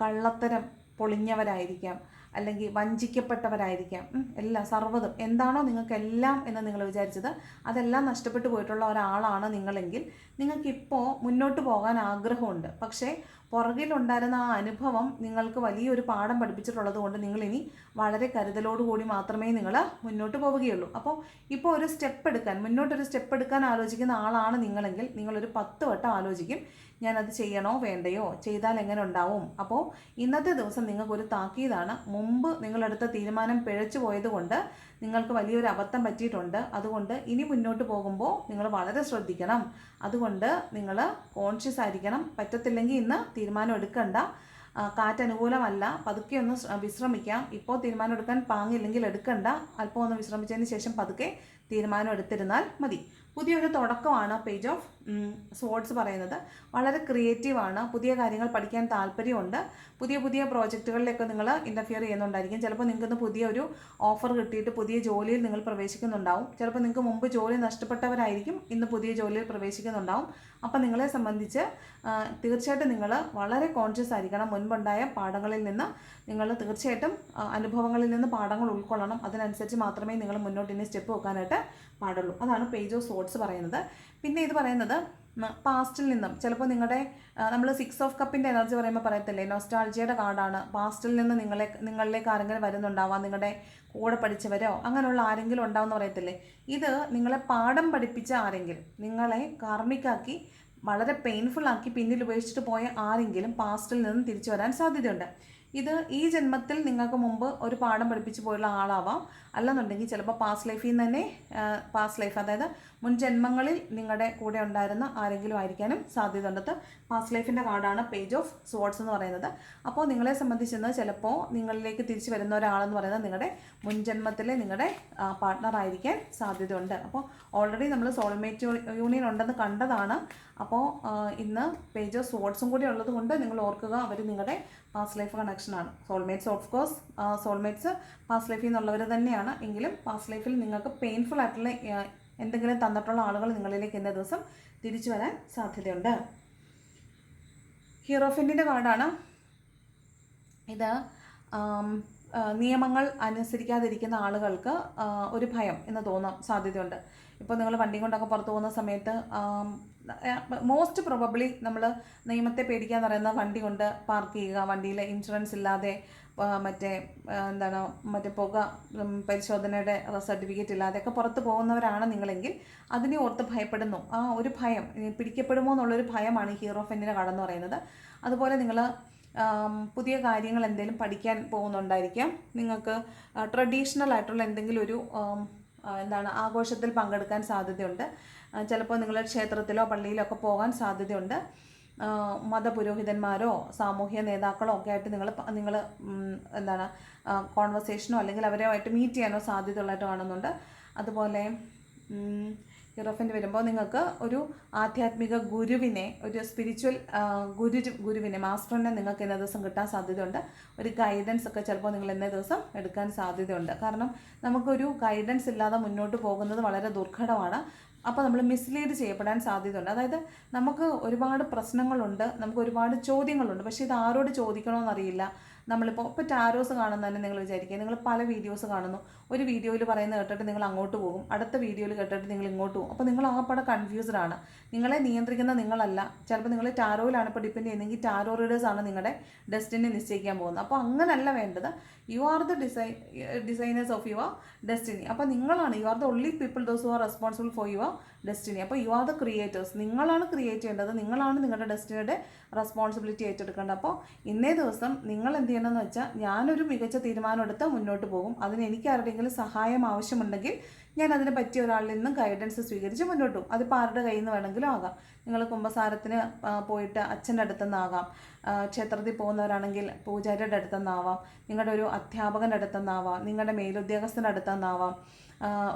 കള്ളത്തരം പൊളിഞ്ഞവരായിരിക്കാം. അല്ലെങ്കിൽ വഞ്ചിക്കപ്പെട്ടവരായിരിക്കാം. എല്ലാം സർവതും. എന്താണോ നിങ്ങൾക്ക് എല്ലാം എന്ന് നിങ്ങൾ വിചാരിച്ചത് അതെല്ലാം നഷ്ടപ്പെട്ടു പോയിട്ടുള്ള ഒരാളാണ് നിങ്ങളെങ്കിൽ നിങ്ങൾക്കിപ്പോൾ മുന്നോട്ട് പോകാൻ ആഗ്രഹമുണ്ട്. പക്ഷേ പുറകിലുണ്ടായിരുന്ന ആ അനുഭവം നിങ്ങൾക്ക് വലിയൊരു പാഠം പഠിപ്പിച്ചിട്ടുള്ളത് കൊണ്ട് ഇനി വളരെ കരുതലോടുകൂടി മാത്രമേ നിങ്ങൾ മുന്നോട്ട് പോവുകയുള്ളൂ. അപ്പോൾ ഇപ്പോൾ ഒരു സ്റ്റെപ്പ് എടുക്കാൻ മുന്നോട്ടൊരു സ്റ്റെപ്പ് എടുക്കാൻ ആലോചിക്കുന്ന ആളാണ് നിങ്ങളെങ്കിൽ നിങ്ങളൊരു പത്ത് വട്ടം ആലോചിക്കും ഞാനത് ചെയ്യണോ വേണ്ടയോ? ചെയ്താൽ എങ്ങനെ ഉണ്ടാവും? അപ്പോൾ ഇന്നത്തെ ദിവസം നിങ്ങൾക്കൊരു താക്കീതാണ്. മുമ്പ് നിങ്ങളെടുത്ത തീരുമാനം പിഴച്ചു പോയതുകൊണ്ട് നിങ്ങൾക്ക് വലിയൊരു അബദ്ധം പറ്റിയിട്ടുണ്ട്. അതുകൊണ്ട് ഇനി മുന്നോട്ട് പോകുമ്പോൾ നിങ്ങൾ വളരെ ശ്രദ്ധിക്കണം. അതുകൊണ്ട് നിങ്ങൾ കോൺഷ്യസ് ആയിരിക്കണം. പറ്റത്തില്ലെങ്കിൽ ഇന്ന് തീരുമാനം എടുക്കണ്ട. കാറ്റ് അനുകൂലമല്ല പതുക്കെ ഒന്ന് ശ്ര- വിശ്രമിക്കാം. ഇപ്പോൾ തീരുമാനം എടുക്കാൻ പാങ്ങില്ലെങ്കിൽ എടുക്കണ്ട. അല്പം ഒന്ന് വിശ്രമിച്ചതിന് ശേഷം പതുക്കെ തീരുമാനം എടുത്തിരുന്നാൽ മതി. പുതിയൊരു തുടക്കമാണ് പേജ് ഓഫ് സോഡ്സ് പറയുന്നത്. വളരെ ക്രിയേറ്റീവാണ് പുതിയ കാര്യങ്ങൾ പഠിക്കാൻ താല്പര്യമുണ്ട്. പുതിയ പുതിയ പ്രോജക്റ്റുകളിലൊക്കെ നിങ്ങൾ ഇന്റർഫിയർ ചെയ്യുന്നുണ്ടായിരിക്കും. ചിലപ്പോൾ നിങ്ങൾക്കൊന്ന് പുതിയ ഒരു ഓഫർ കിട്ടിയിട്ട് പുതിയ ജോലിയിൽ നിങ്ങൾ പ്രവേശിക്കുന്നുണ്ടാവും. ചിലപ്പോൾ നിങ്ങൾക്ക് മുമ്പ് ജോലി നഷ്ടപ്പെട്ടവരായിരിക്കും. ഇന്ന് പുതിയ ജോലിയിൽ പ്രവേശിക്കുന്നുണ്ടാവും. അപ്പം നിങ്ങളെ സംബന്ധിച്ച് തീർച്ചയായിട്ടും നിങ്ങൾ വളരെ കോൺഷ്യസ് ആയിരിക്കണം. മുൻപുണ്ടായ പാഠങ്ങളിൽ നിന്ന് നിങ്ങൾ തീർച്ചയായിട്ടും അനുഭവങ്ങളിൽ നിന്ന് പാഠങ്ങൾ ഉൾക്കൊള്ളണം. അതിനനുസരിച്ച് മാത്രമേ നിങ്ങൾ മുന്നോട്ട് ഇനി സ്റ്റെപ്പ് വെക്കാനായിട്ട് പാടുള്ളൂ. അതാണ് പേജ് ഓഫ് സോട്ട്സ് പറയുന്നത്. പിന്നെ ഇത് പറയുന്നത് പാസ്റ്റിൽ നിന്നും. ചിലപ്പോൾ നിങ്ങളുടെ നമ്മൾ സിക്സ് ഓഫ് കപ്പിന്റെ എനർജി പറയുമ്പോൾ പറയത്തില്ലേ നൊസ്റ്റാൾജിയുടെ കാർഡാണ്. പാസ്റ്റിൽ നിന്ന് നിങ്ങളെ നിങ്ങളിലേക്ക് ആരെങ്കിലും വരുന്നുണ്ടാവാം നിങ്ങളുടെ കൂടെ പഠിച്ചവരോ അങ്ങനെയുള്ള ആരെങ്കിലും ഉണ്ടാവുമെന്ന് പറയത്തില്ലേ. ഇത് നിങ്ങളെ പാഠം പഠിപ്പിച്ച ആരെങ്കിലും നിങ്ങളെ കാർമിക്കാക്കി വളരെ പെയിൻഫുൾ ആക്കി പിന്നിൽ ഉപേക്ഷിച്ചിട്ട് പോയ ആരെങ്കിലും പാസ്റ്റിൽ നിന്ന് തിരിച്ചു വരാൻ സാധ്യതയുണ്ട്. ഇത് ഈ ജന്മത്തിൽ നിങ്ങൾക്ക് മുമ്പ് ഒരു പാഠം പഠിപ്പിച്ചു പോയുള്ള ആളാവാം. അല്ലെന്നുണ്ടെങ്കിൽ ചിലപ്പോൾ പാസ്റ്റ് ലൈഫിൽ നിന്ന് തന്നെ പാസ്റ്റ് ലൈഫ് അതായത് മുൻ ജന്മങ്ങളിൽ നിങ്ങളുടെ കൂടെ ഉണ്ടായിരുന്ന ആരെങ്കിലും ആയിരിക്കാനും സാധ്യത ഉണ്ട് പാസ്റ്റ് ലൈഫിന്റെ കാർഡാണ് പേജ് ഓഫ് സ്വാർഡ്സ് എന്ന് പറയുന്നത്. അപ്പോൾ നിങ്ങളെ സംബന്ധിച്ചെന്ന് ചിലപ്പോൾ നിങ്ങളിലേക്ക് തിരിച്ചു വരുന്ന ഒരാളെന്ന് പറയുന്നത് നിങ്ങളുടെ മുൻ ജന്മത്തിലെ നിങ്ങളുടെ പാർട്ട്ണർ ആയിരിക്കാൻ സാധ്യതയുണ്ട്. അപ്പോൾ ഓൾറെഡി നമ്മൾ സോൾമേറ്റ് യൂണിയൻ ഉണ്ടെന്ന് കണ്ടതാണ്. അപ്പോൾ ഇന്ന് പേജ് ഓഫ് സ്വാർഡ്സും കൂടി ഉള്ളത് കൊണ്ട് നിങ്ങൾ ഓർക്കുക അവർ നിങ്ങളുടെ പാസ്റ്റ് ലൈഫ് കണക്ഷനാണ് soulmates of course soulmates past ലൈഫിൽ നിന്നുള്ളവർ തന്നെയാണ്. എങ്കിലും പാസ്റ്റ് ലൈഫിൽ നിങ്ങൾക്ക് പെയിൻഫുൾ ആയിട്ടുള്ള എന്തെങ്കിലും തന്നിട്ടുള്ള ആളുകൾ നിങ്ങളിലേക്ക് ഇന്ന ദിവസം തിരിച്ചു വരാൻ സാധ്യതയുണ്ട്. ഹീറോഫിന്റെ കാർഡാണ് ഇത് നിയമങ്ങൾ അനുസരിക്കാതിരിക്കുന്ന ആളുകൾക്ക് ഒരു ഭയം എന്ന് തോന്നാൻ സാധ്യതയുണ്ട്. ഇപ്പോൾ നിങ്ങൾ വണ്ടി കൊണ്ടൊക്കെ പുറത്തു പോകുന്ന സമയത്ത് മോസ്റ്റ് പ്രൊബബ്ലി നമ്മൾ നിയമത്തെ പേടിക്കാന്ന് പറയുന്ന വണ്ടി കൊണ്ട് പാർക്ക് ചെയ്യുക വണ്ടിയിൽ ഇൻഷുറൻസ് ഇല്ലാതെ മറ്റേ എന്താണ് മറ്റേ പുക പരിശോധനയുടെ സർട്ടിഫിക്കറ്റ് ഇല്ലാതെ ഒക്കെ പുറത്ത് പോകുന്നവരാണ് നിങ്ങളെങ്കിൽ അതിനെ ഓർത്ത് ഭയപ്പെടുന്നു. ആ ഒരു ഭയം പിടിക്കപ്പെടുമോ എന്നുള്ളൊരു ഭയമാണ് ഹീറോ ഫെന്നിന്റെ കടന്ന് പറയുന്നത്. അതുപോലെ നിങ്ങൾ പുതിയ കാര്യങ്ങൾ എന്തെങ്കിലും പഠിക്കാൻ പോകുന്നുണ്ടായിരിക്കാം. നിങ്ങൾക്ക് ട്രഡീഷണൽ ആയിട്ടുള്ള എന്തെങ്കിലും ഒരു എന്താണ് ആഘോഷത്തിൽ പങ്കെടുക്കാൻ സാധ്യതയുണ്ട്. ചിലപ്പോൾ നിങ്ങൾ ക്ഷേത്രത്തിലോ പള്ളിയിലോ ഒക്കെ പോകാൻ സാധ്യതയുണ്ട്. മതപുരോഹിതന്മാരോ സാമൂഹ്യ നേതാക്കളോ ഒക്കെ ആയിട്ട് നിങ്ങൾ നിങ്ങൾ എന്താണ് കോൺവെർസേഷനോ അല്ലെങ്കിൽ അവരുമായിട്ട് മീറ്റ് ചെയ്യാനോ സാധ്യതയുള്ളതായിട്ട് കാണുന്നുണ്ട്. അതുപോലെ ഹിറോഫിന്റെ വരുമ്പോൾ നിങ്ങൾക്ക് ഒരു ആധ്യാത്മിക ഗുരുവിനെ ഒരു സ്പിരിച്വൽ ഗുരു ഗുരുവിനെ മാസ്റ്ററിനെ നിങ്ങൾക്ക് ഇന്നേ ദിവസം കിട്ടാൻ സാധ്യതയുണ്ട്. ഒരു ഗൈഡൻസ് ഒക്കെ ചിലപ്പോൾ നിങ്ങൾ ഇന്നേ ദിവസം എടുക്കാൻ സാധ്യതയുണ്ട്. കാരണം നമുക്കൊരു ഗൈഡൻസ് ഇല്ലാതെ മുന്നോട്ട് പോകുന്നത് വളരെ ദുർഘടമാണ്. അപ്പോൾ നമ്മൾ മിസ്ലീഡ് ചെയ്യപ്പെടാൻ സാധ്യതയുണ്ട്. അതായത് നമുക്ക് ഒരുപാട് പ്രശ്നങ്ങളുണ്ട് നമുക്ക് ഒരുപാട് ചോദ്യങ്ങളുണ്ട്. പക്ഷേ ഇത് ആരോട് ചോദിക്കണമെന്നറിയില്ല നമ്മളിപ്പോൾ ഇപ്പോൾ ടാരോസ് കാണുന്ന തന്നെ നിങ്ങൾ വിചാരിക്കുക. നിങ്ങൾ പല വീഡിയോസ് കാണുന്നു. ഒരു വീഡിയോയിൽ പറയുന്നത് കേട്ടിട്ട് നിങ്ങൾ അങ്ങോട്ട് പോകും. അടുത്ത വീഡിയോയിൽ കേട്ടിട്ട് നിങ്ങൾ ഇങ്ങോട്ട് പോകും. അപ്പോൾ നിങ്ങൾ ആകെപ്പാടെ കൺഫ്യൂസ്ഡ് ആണ്. നിങ്ങളെ നിയന്ത്രിക്കുന്ന നിങ്ങളല്ല. ചിലപ്പോൾ നിങ്ങൾ ടാരോയിലാണ് ഇപ്പോൾ ഡിപ്പെൻഡ് ചെയ്യുന്നതെങ്കിൽ ടാരോ റീഡേഴ്സ് ആണ് നിങ്ങളുടെ ഡെസ്റ്റിനി നിശ്ചയിക്കാൻ പോകുന്നത്. അപ്പോൾ അങ്ങനല്ല വേണ്ടത്. യു ആർ ദ ഡിസൈ ഡിസൈനേഴ്സ് ഓഫ് യുവർ ഡെസ്റ്റിനി അപ്പോൾ നിങ്ങളാണ് you are the only people those who are responsible for your destiny അപ്പോൾ യു ആർ ദ ക്രിയേറ്റേഴ്സ് നിങ്ങളാണ് ക്രിയേറ്റ് ചെയ്യേണ്ടത്. നിങ്ങളാണ് നിങ്ങളുടെ ഡെസ്റ്റിനിയുടെ റെസ്പോൺസിബിലിറ്റി ഏറ്റെടുക്കേണ്ടത്. അപ്പോൾ ഇന്നേ ദിവസം നിങ്ങൾ എന്ത് ചെയ്യണമെന്ന് വെച്ചാൽ ഞാനൊരു മികച്ച തീരുമാനം എടുത്ത് മുന്നോട്ട് പോകും. അതിന് എനിക്ക് ആരുടെയെങ്കിലും സഹായം ആവശ്യമുണ്ടെങ്കിൽ ഞാൻ അതിനെ പറ്റിയ ഒരാളിൽ നിന്നും ഗൈഡൻസ് സ്വീകരിച്ച് മുന്നോട്ട് പോകും. അതിപ്പോൾ ആരുടെ കയ്യിൽ നിന്ന് വേണമെങ്കിലും ആകാം. നിങ്ങൾ കുംഭസാരത്തിന് പോയിട്ട് അച്ഛന്റെ അടുത്തു നിന്നാകാം ക്ഷേത്രത്തിൽ പോകുന്നവരാണെങ്കിൽ പൂജാരിയുടെ അടുത്തു നിന്നാവാം നിങ്ങളുടെ ഒരു അധ്യാപകന്റെ അടുത്തു നിന്നാവാം നിങ്ങളുടെ മേലുദ്യോഗസ്ഥന്റെ അടുത്തു നിന്നാവാം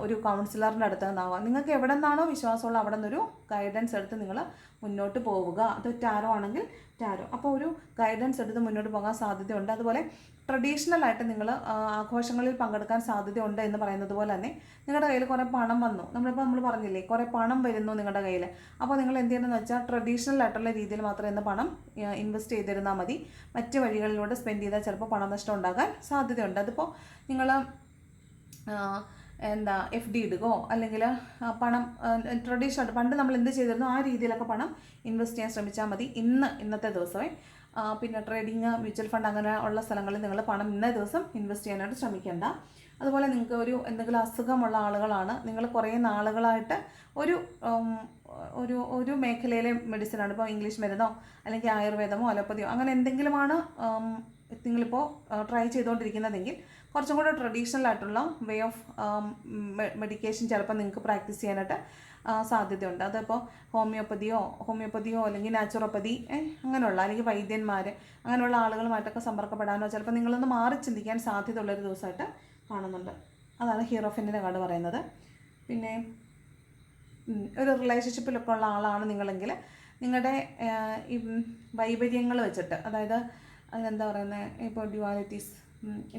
ഒരു കൗൺസിലറിന്റെ അടുത്ത് നിന്നാവാം നിങ്ങൾക്ക് എവിടെ നിന്നാണോ വിശ്വാസമുള്ള അവിടെ നിന്നൊരു ഗൈഡൻസ് എടുത്ത് നിങ്ങൾ മുന്നോട്ട് പോവുക. അത് ടാരോ ആണെങ്കിൽ ടാരോ അപ്പോൾ ഒരു ഗൈഡൻസ് എടുത്ത് മുന്നോട്ട് പോകാൻ സാധ്യതയുണ്ട്. അതുപോലെ ട്രഡീഷണൽ ആയിട്ട് നിങ്ങൾ ആഘോഷങ്ങളിൽ പങ്കെടുക്കാൻ സാധ്യതയുണ്ട് എന്ന് പറയുന്നത് പോലെ തന്നെ നിങ്ങളുടെ കയ്യിൽ കുറേ പണം വന്നു. നമ്മളിപ്പോൾ നമ്മൾ പറഞ്ഞില്ലേ കുറേ പണം വരുന്നു നിങ്ങളുടെ കയ്യിൽ അപ്പോൾ നിങ്ങൾ എന്ത് ചെയ്യണമെന്ന് വെച്ചാൽ ട്രഡീഷണൽ ആയിട്ടുള്ള രീതിയിൽ മാത്രം ഇന്ന് പണം ഇൻവെസ്റ്റ് ചെയ്തിരുന്നാൽ മതി. മറ്റ് വഴികളിലൂടെ സ്പെൻഡ് ചെയ്താൽ ചിലപ്പോൾ പണനഷ്ടം ഉണ്ടാകാൻ സാധ്യതയുണ്ട്. അതിപ്പോൾ നിങ്ങൾ എന്താ എഫ് ഡി ഇടുകയോ അല്ലെങ്കിൽ പണം ട്രഡീഷണൽ പണ്ട് നമ്മൾ എന്ത് ചെയ്തിരുന്നോ ആ രീതിയിലൊക്കെ പണം ഇൻവെസ്റ്റ് ചെയ്യാൻ ശ്രമിച്ചാൽ മതി. ഇന്ന് ഇന്നത്തെ ദിവസമേ. പിന്നെ ട്രേഡിങ് മ്യൂച്വൽ ഫണ്ട് അങ്ങനെ ഉള്ള സ്ഥലങ്ങളിൽ നിങ്ങൾ പണം ഇന്നേ ദിവസം ഇൻവെസ്റ്റ് ചെയ്യാനായിട്ട് ശ്രമിക്കേണ്ട. അതുപോലെ നിങ്ങൾക്ക് ഒരു എന്തെങ്കിലും അസുഖമുള്ള ആളുകളാണ്. നിങ്ങൾ കുറേ നാളുകളായിട്ട് ഒരു ഒരു ഒരു മേഖലയിലെ മെഡിസിനാണ് ഇപ്പോൾ ഇംഗ്ലീഷ് മരുന്നോ അല്ലെങ്കിൽ ആയുർവേദമോ അലോപ്പതിയോ അങ്ങനെ എന്തെങ്കിലുമാണ് നിങ്ങളിപ്പോൾ ട്രൈ ചെയ്തുകൊണ്ടിരിക്കുന്നതെങ്കിൽ കുറച്ചും കൂടെ ട്രഡീഷണൽ ആയിട്ടുള്ള വേ ഓഫ് മെഡിക്കേഷൻ ചിലപ്പോൾ നിങ്ങൾക്ക് പ്രാക്ടീസ് ചെയ്യാനായിട്ട് സാധ്യതയുണ്ട്. അതിപ്പോൾ ഹോമിയോപ്പതിയോ ഹോമിയോപ്പതിയോ അല്ലെങ്കിൽ നാച്ചുറോപ്പതി അങ്ങനെയുള്ള അല്ലെങ്കിൽ വൈദ്യന്മാർ അങ്ങനെയുള്ള ആളുകളുമായിട്ടൊക്കെ സമ്പർക്കപ്പെടാനോ ചിലപ്പോൾ നിങ്ങളൊന്ന് മാറി ചിന്തിക്കാൻ സാധ്യതയുള്ളൊരു ദിവസമായിട്ട് കാണുന്നുണ്ട്. അതാണ് ഹീറോഫിന്റെ കാർഡ് പറയുന്നത്. പിന്നെ ഒരു റിലേഷൻഷിപ്പിലൊക്കെ ഉള്ള ആളാണ് നിങ്ങളെങ്കിൽ നിങ്ങളുടെ ഈ വൈപര്യങ്ങൾ വെച്ചിട്ട് അതായത് അതിനെന്താ പറയുന്നത് ഇപ്പോൾ ഡ്യുവാലിറ്റീസ്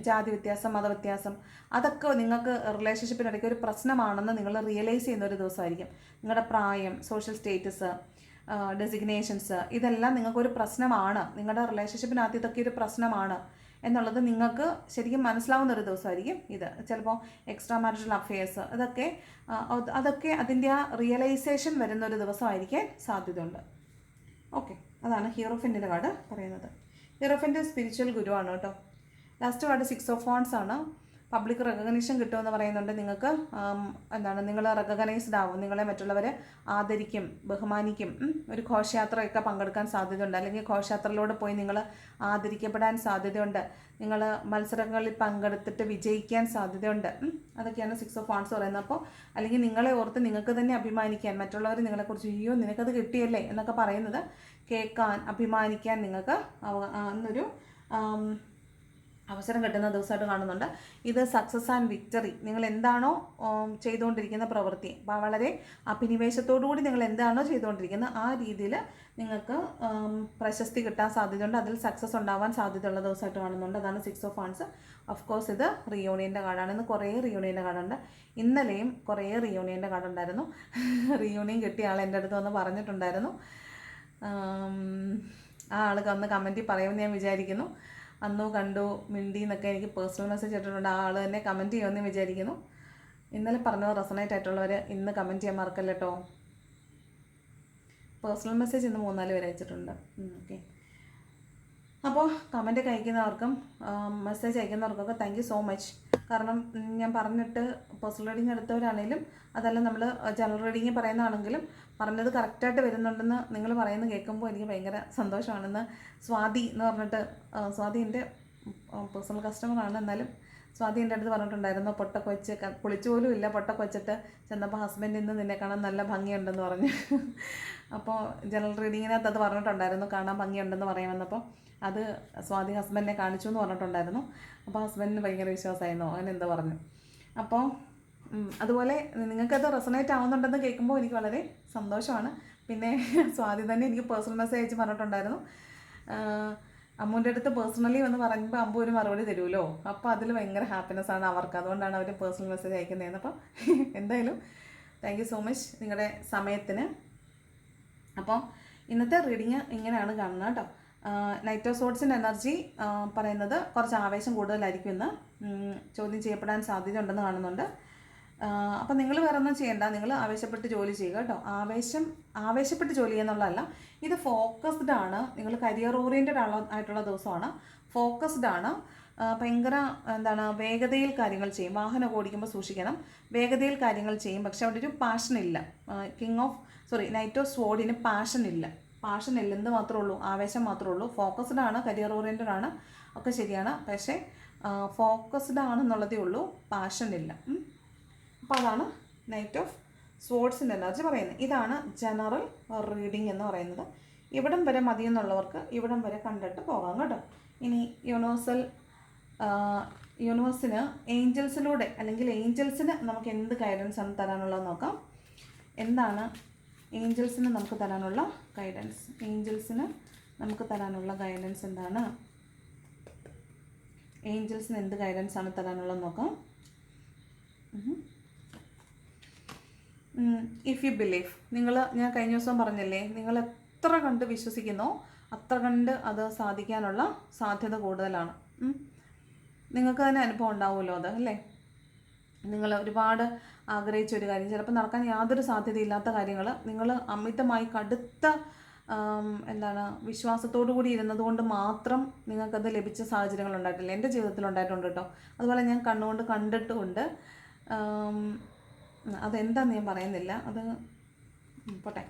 ജാതി വ്യത്യാസം മതവ്യത്യാസം അതൊക്കെ നിങ്ങൾക്ക് റിലേഷൻഷിപ്പിനിടയ്ക്ക് ഒരു പ്രശ്നമാണെന്ന് നിങ്ങൾ റിയലൈസ് ചെയ്യുന്ന ഒരു ദിവസമായിരിക്കും. നിങ്ങളുടെ പ്രായം സോഷ്യൽ സ്റ്റേറ്റസ് ഡെസിഗ്നേഷൻസ് ഇതെല്ലാം നിങ്ങൾക്കൊരു പ്രശ്നമാണ്. നിങ്ങളുടെ റിലേഷൻഷിപ്പിനകത്ത് ഇതൊക്കെ ഒരു പ്രശ്നമാണ് എന്നുള്ളത് നിങ്ങൾക്ക് ശരിക്കും മനസ്സിലാവുന്ന ഒരു ദിവസമായിരിക്കും ഇത്. ചിലപ്പോൾ എക്സ്ട്രാ മാരിറ്റൽ അഫയേഴ്സ് അതൊക്കെ അതൊക്കെ അതിന്റെ ആ റിയലൈസേഷൻ വരുന്ന ഒരു ദിവസമായിരിക്കാൻ സാധ്യതയുണ്ട്. ഓക്കെ അതാണ് ഹീറോഫിന്റെ കാർഡ് പറയുന്നത്. ഹീറോഫിന്റെ സ്പിരിച്വൽ ഗുരുവാണ് കേട്ടോ. ലാസ്റ്റ് കാർഡ് സിക്സ് ഓഫ് ഫോൺസ് ആണ്. പബ്ലിക് റെക്കഗ്നീഷൻ കിട്ടുമെന്ന് പറയുന്നുണ്ട് നിങ്ങൾക്ക്. എന്താണ് നിങ്ങൾ റെക്കഗ്നൈസ്ഡ് ആവും. നിങ്ങളെ മറ്റുള്ളവർ ആദരിക്കും ബഹുമാനിക്കും. ഒരു ഘോഷയാത്രയൊക്കെ പങ്കെടുക്കാൻ സാധ്യതയുണ്ട്. അല്ലെങ്കിൽ ഘോഷയാത്രയിലൂടെ പോയി നിങ്ങൾ ആദരിക്കപ്പെടാൻ സാധ്യതയുണ്ട്. നിങ്ങൾ മത്സരങ്ങളിൽ പങ്കെടുത്തിട്ട് വിജയിക്കാൻ സാധ്യതയുണ്ട്. അതൊക്കെയാണ് സിക്സ് ഓഫ് ഫോൺസ് പറയുന്നത്. അപ്പോൾ അല്ലെങ്കിൽ നിങ്ങളെ ഓർത്ത് നിങ്ങൾക്ക് തന്നെ അഭിമാനിക്കാൻ മറ്റുള്ളവർ നിങ്ങളെക്കുറിച്ച് അയ്യോ നിനക്കത് കിട്ടിയല്ലേ? എന്നൊക്കെ പറയുന്നത് കേൾക്കാൻ അഭിമാനിക്കാൻ നിങ്ങൾക്ക് എന്നൊരു അവസരം കിട്ടുന്ന ദിവസമായിട്ട് കാണുന്നുണ്ട്. ഇത് സക്സസ് ആൻഡ് വിക്ടറി നിങ്ങൾ എന്താണോ ചെയ്തുകൊണ്ടിരിക്കുന്ന പ്രവൃത്തി അപ്പോൾ വളരെ അഭിനിവേശത്തോടു കൂടി നിങ്ങൾ എന്താണോ ചെയ്തുകൊണ്ടിരിക്കുന്നത് ആ രീതിയിൽ നിങ്ങൾക്ക് പ്രശസ്തി കിട്ടാൻ സാധ്യതയുണ്ട്. അതിൽ സക്സസ് ഉണ്ടാവാൻ സാധ്യതയുള്ള ദിവസമായിട്ട് കാണുന്നുണ്ട്. അതാണ് six of wands of course ഇത് റിയൂണിയന്റെ കാർഡാണ്. ഇന്ന് കുറേ റിയൂണിയന്റെ കാർഡുണ്ട്. ഇന്നലെയും കുറേ റിയൂണിയന്റെ കാർഡുണ്ടായിരുന്നു. [LAUGHS] റിയൂണിയൻ കിട്ടിയ ആൾ എന്റെ അടുത്ത് വന്ന് പറഞ്ഞിട്ടുണ്ടായിരുന്നു. ആ ആൾ വന്ന് കമന്റിൽ പറയുമെന്ന് ഞാൻ വിചാരിക്കുന്നു. അന്നു കണ്ടു മിണ്ടി എന്നൊക്കെ എനിക്ക് പേഴ്സണൽ മെസ്സേജ് ഇട്ടിട്ടുണ്ട്. ആ ആൾ തന്നെ കമന്റ് ചെയ്യുമെന്ന് വിചാരിക്കുന്നു. ഇന്നലെ പറഞ്ഞത് റെസണേറ്റ് ആയിട്ടുള്ളവർ ഇന്ന് കമന്റ് ചെയ്യാൻ മറക്കല്ല പേഴ്സണൽ മെസ്സേജ് ഇന്ന് മൂന്നാൽ പേര് അയച്ചിട്ടുണ്ട്. ഓക്കെ അപ്പോൾ കമന്റ് അയക്കുന്നവർക്കും മെസ്സേജ് അയക്കുന്നവർക്കൊക്കെ താങ്ക് സോ മച്ച് കാരണം ഞാൻ പറഞ്ഞിട്ട് പേഴ്സണൽ റീഡിങ് എടുത്തവരാണെങ്കിലും അതല്ല നമ്മൾ ജനറൽ റീഡിങ് പറയുന്നതാണെങ്കിലും പറഞ്ഞത് കറക്റ്റായിട്ട് വരുന്നുണ്ടെന്ന് നിങ്ങൾ പറയുന്നത് കേൾക്കുമ്പോൾ എനിക്ക് ഭയങ്കര സന്തോഷമാണെന്ന് സ്വാതി എന്ന് പറഞ്ഞിട്ട് സ്വാതി എന്റെ പേഴ്സണൽ കസ്റ്റമറാണ് എന്നാലും സ്വാതി എന്റെ അടുത്ത് പറഞ്ഞിട്ടുണ്ടായിരുന്നു പൊട്ടൊക്കെ വെച്ച് ക- കുളിച്ചു പോലും ഇല്ല പൊട്ടൊക്കെ വെച്ചിട്ട് ചെന്നപ്പോൾ ഹസ്ബൻഡ് ഇന്ന് നിന്നെ കാണാൻ നല്ല ഭംഗിയുണ്ടെന്ന് പറഞ്ഞു. അപ്പോൾ ജനറൽ റീഡിങ്ങിനകത്ത് അത് പറഞ്ഞിട്ടുണ്ടായിരുന്നു കാണാൻ ഭംഗിയുണ്ടെന്ന് പറയാമെന്നപ്പോൾ. അത് സ്വാതി ഹസ്ബൻഡിനെ കാണിച്ചു എന്ന് പറഞ്ഞിട്ടുണ്ടായിരുന്നു. അപ്പോൾ ഹസ്ബൻഡിന് ഭയങ്കര വിശ്വാസമായിരുന്നു. അങ്ങനെ എന്താ പറഞ്ഞു. അപ്പോൾ അതുപോലെ നിങ്ങൾക്കത് റെസണേറ്റ് ആവുന്നുണ്ടെന്ന് കേൾക്കുമ്പോൾ എനിക്ക് വളരെ സന്തോഷമാണ്. പിന്നെ സ്വാതി തന്നെ എനിക്ക് പേഴ്സണൽ മെസ്സേജ് അയച്ച് പറഞ്ഞിട്ടുണ്ടായിരുന്നു. അമ്മൂന്റെ അടുത്ത് പേഴ്സണലി വന്ന് പറയുമ്പോൾ അമ്പു ഒരു മറുപടി തരുമല്ലോ അപ്പോൾ അതിൽ ഭയങ്കര ഹാപ്പിനെസ് ആണ് അവർക്ക്. അതുകൊണ്ടാണ് അവർ പേഴ്സണൽ മെസ്സേജ് അയക്കുന്നതെന്ന്. അപ്പോൾ എന്തായാലും താങ്ക് യു സോ മച്ച് നിങ്ങളുടെ സമയത്തിന്. അപ്പോൾ ഇന്നത്തെ റീഡിങ് ഇങ്ങനെയാണ് കാണുന്നത് കേട്ടോ. നൈറ്റ് എനർജി പറയുന്നത് കുറച്ച് ആവേശം കൂടുതലായിരിക്കും എന്ന് ചോദ്യം ചെയ്യപ്പെടാൻ സാധ്യത ഉണ്ടെന്ന് കാണുന്നുണ്ട് അപ്പം നിങ്ങൾ വേറെ ഒന്നും ചെയ്യണ്ട. നിങ്ങൾ ആവേശപ്പെട്ട് ജോലി ചെയ്യുക കേട്ടോ. ആവേശം ആവേശപ്പെട്ട് ജോലി ചെയ്യുന്നുള്ളതല്ല ഇത് ഫോക്കസ്ഡ് ആണ്. നിങ്ങൾ കരിയർ ഓറിയന്റഡ് ആയിട്ടുള്ള ദിവസമാണ്. ഫോക്കസ്ഡ് ആണ്. ഭയങ്കര എന്താണ് വേഗതയിൽ കാര്യങ്ങൾ ചെയ്യും. വാഹനം ഓടിക്കുമ്പോൾ സൂക്ഷിക്കണം. വേഗതയിൽ കാര്യങ്ങൾ ചെയ്യും. പക്ഷെ അവിടെ ഒരു പാഷൻ ഇല്ല. King of sorry knight of സ്വോഡിന് passion ഇല്ല. പാഷൻ ഇല്ലെന്ന് മാത്രമേ ഉള്ളൂ ആവേശം മാത്രമേ ഉള്ളൂ. ഫോക്കസ്ഡ് ആണ് കരിയർ ഓറിയന്റഡ് ആണ്. ഒക്കെ ശരിയാണ്. പക്ഷേ ഫോക്കസ്ഡ് ആണെന്നുള്ളതേ ഉള്ളൂ പാഷൻ ഇല്ല അപ്പോൾ അതാണ് നൈറ്റ് ഓഫ് സ്പോർട്സിന്റെ എനർജി പറയുന്നത്. ഇതാണ് ജനറൽ റീഡിംഗ് എന്ന് പറയുന്നത്. ഇവിടം വരെ മതി എന്നുള്ളവർക്ക് ഇവിടം വരെ കണ്ടിട്ട് പോകാം കേട്ടോ. ഇനി യൂണിവേഴ്സൽ യൂണിവേഴ്സിന് ഏഞ്ചൽസിലൂടെ അല്ലെങ്കിൽ ഏഞ്ചൽസിന് നമുക്ക് എന്ത് ഗൈഡൻസ് ആണ് തരാനുള്ളത് നോക്കാം. എന്താണ് ഏഞ്ചൽസിന് നമുക്ക് തരാനുള്ള ഗൈഡൻസ് ഏഞ്ചൽസിന് നമുക്ക് തരാനുള്ള ഗൈഡൻസ് എന്താണ്? ഏഞ്ചൽസിന് എന്ത് ഗൈഡൻസ് ആണ് തരാനുള്ളത് നോക്കാം. ഇഫ് യു ബിലീവ് നിങ്ങൾ ഞാൻ കഴിഞ്ഞ ദിവസം പറഞ്ഞല്ലേ നിങ്ങൾ എത്ര കണ്ട് വിശ്വസിക്കുന്നോ അത്ര കണ്ട് അത് സാധിക്കാനുള്ള സാധ്യത കൂടുതലാണ്. നിങ്ങൾക്ക് തന്നെ അനുഭവം ഉണ്ടാവുമല്ലോ അത് അല്ലേ? നിങ്ങൾ ഒരുപാട് ആഗ്രഹിച്ച ഒരു കാര്യം. ചിലപ്പോൾ നടക്കാൻ യാതൊരു സാധ്യതയില്ലാത്ത കാര്യങ്ങൾ നിങ്ങൾ അമിതമായി കടുത്ത എന്താണ് വിശ്വാസത്തോടു കൂടി ഇരുന്നത് കൊണ്ട് മാത്രം നിങ്ങൾക്കത് ലഭിച്ച സാഹചര്യങ്ങൾ ഉണ്ടായിട്ടില്ല. എന്റെ ജീവിതത്തിൽ ഉണ്ടായിട്ടുണ്ട് കേട്ടോ. അതുപോലെ ഞാൻ കണ്ണുകൊണ്ട് കണ്ടിട്ടുമുണ്ട് അതെന്താന്ന് ഞാൻ പറയുന്നില്ല. അത് പോട്ടെ.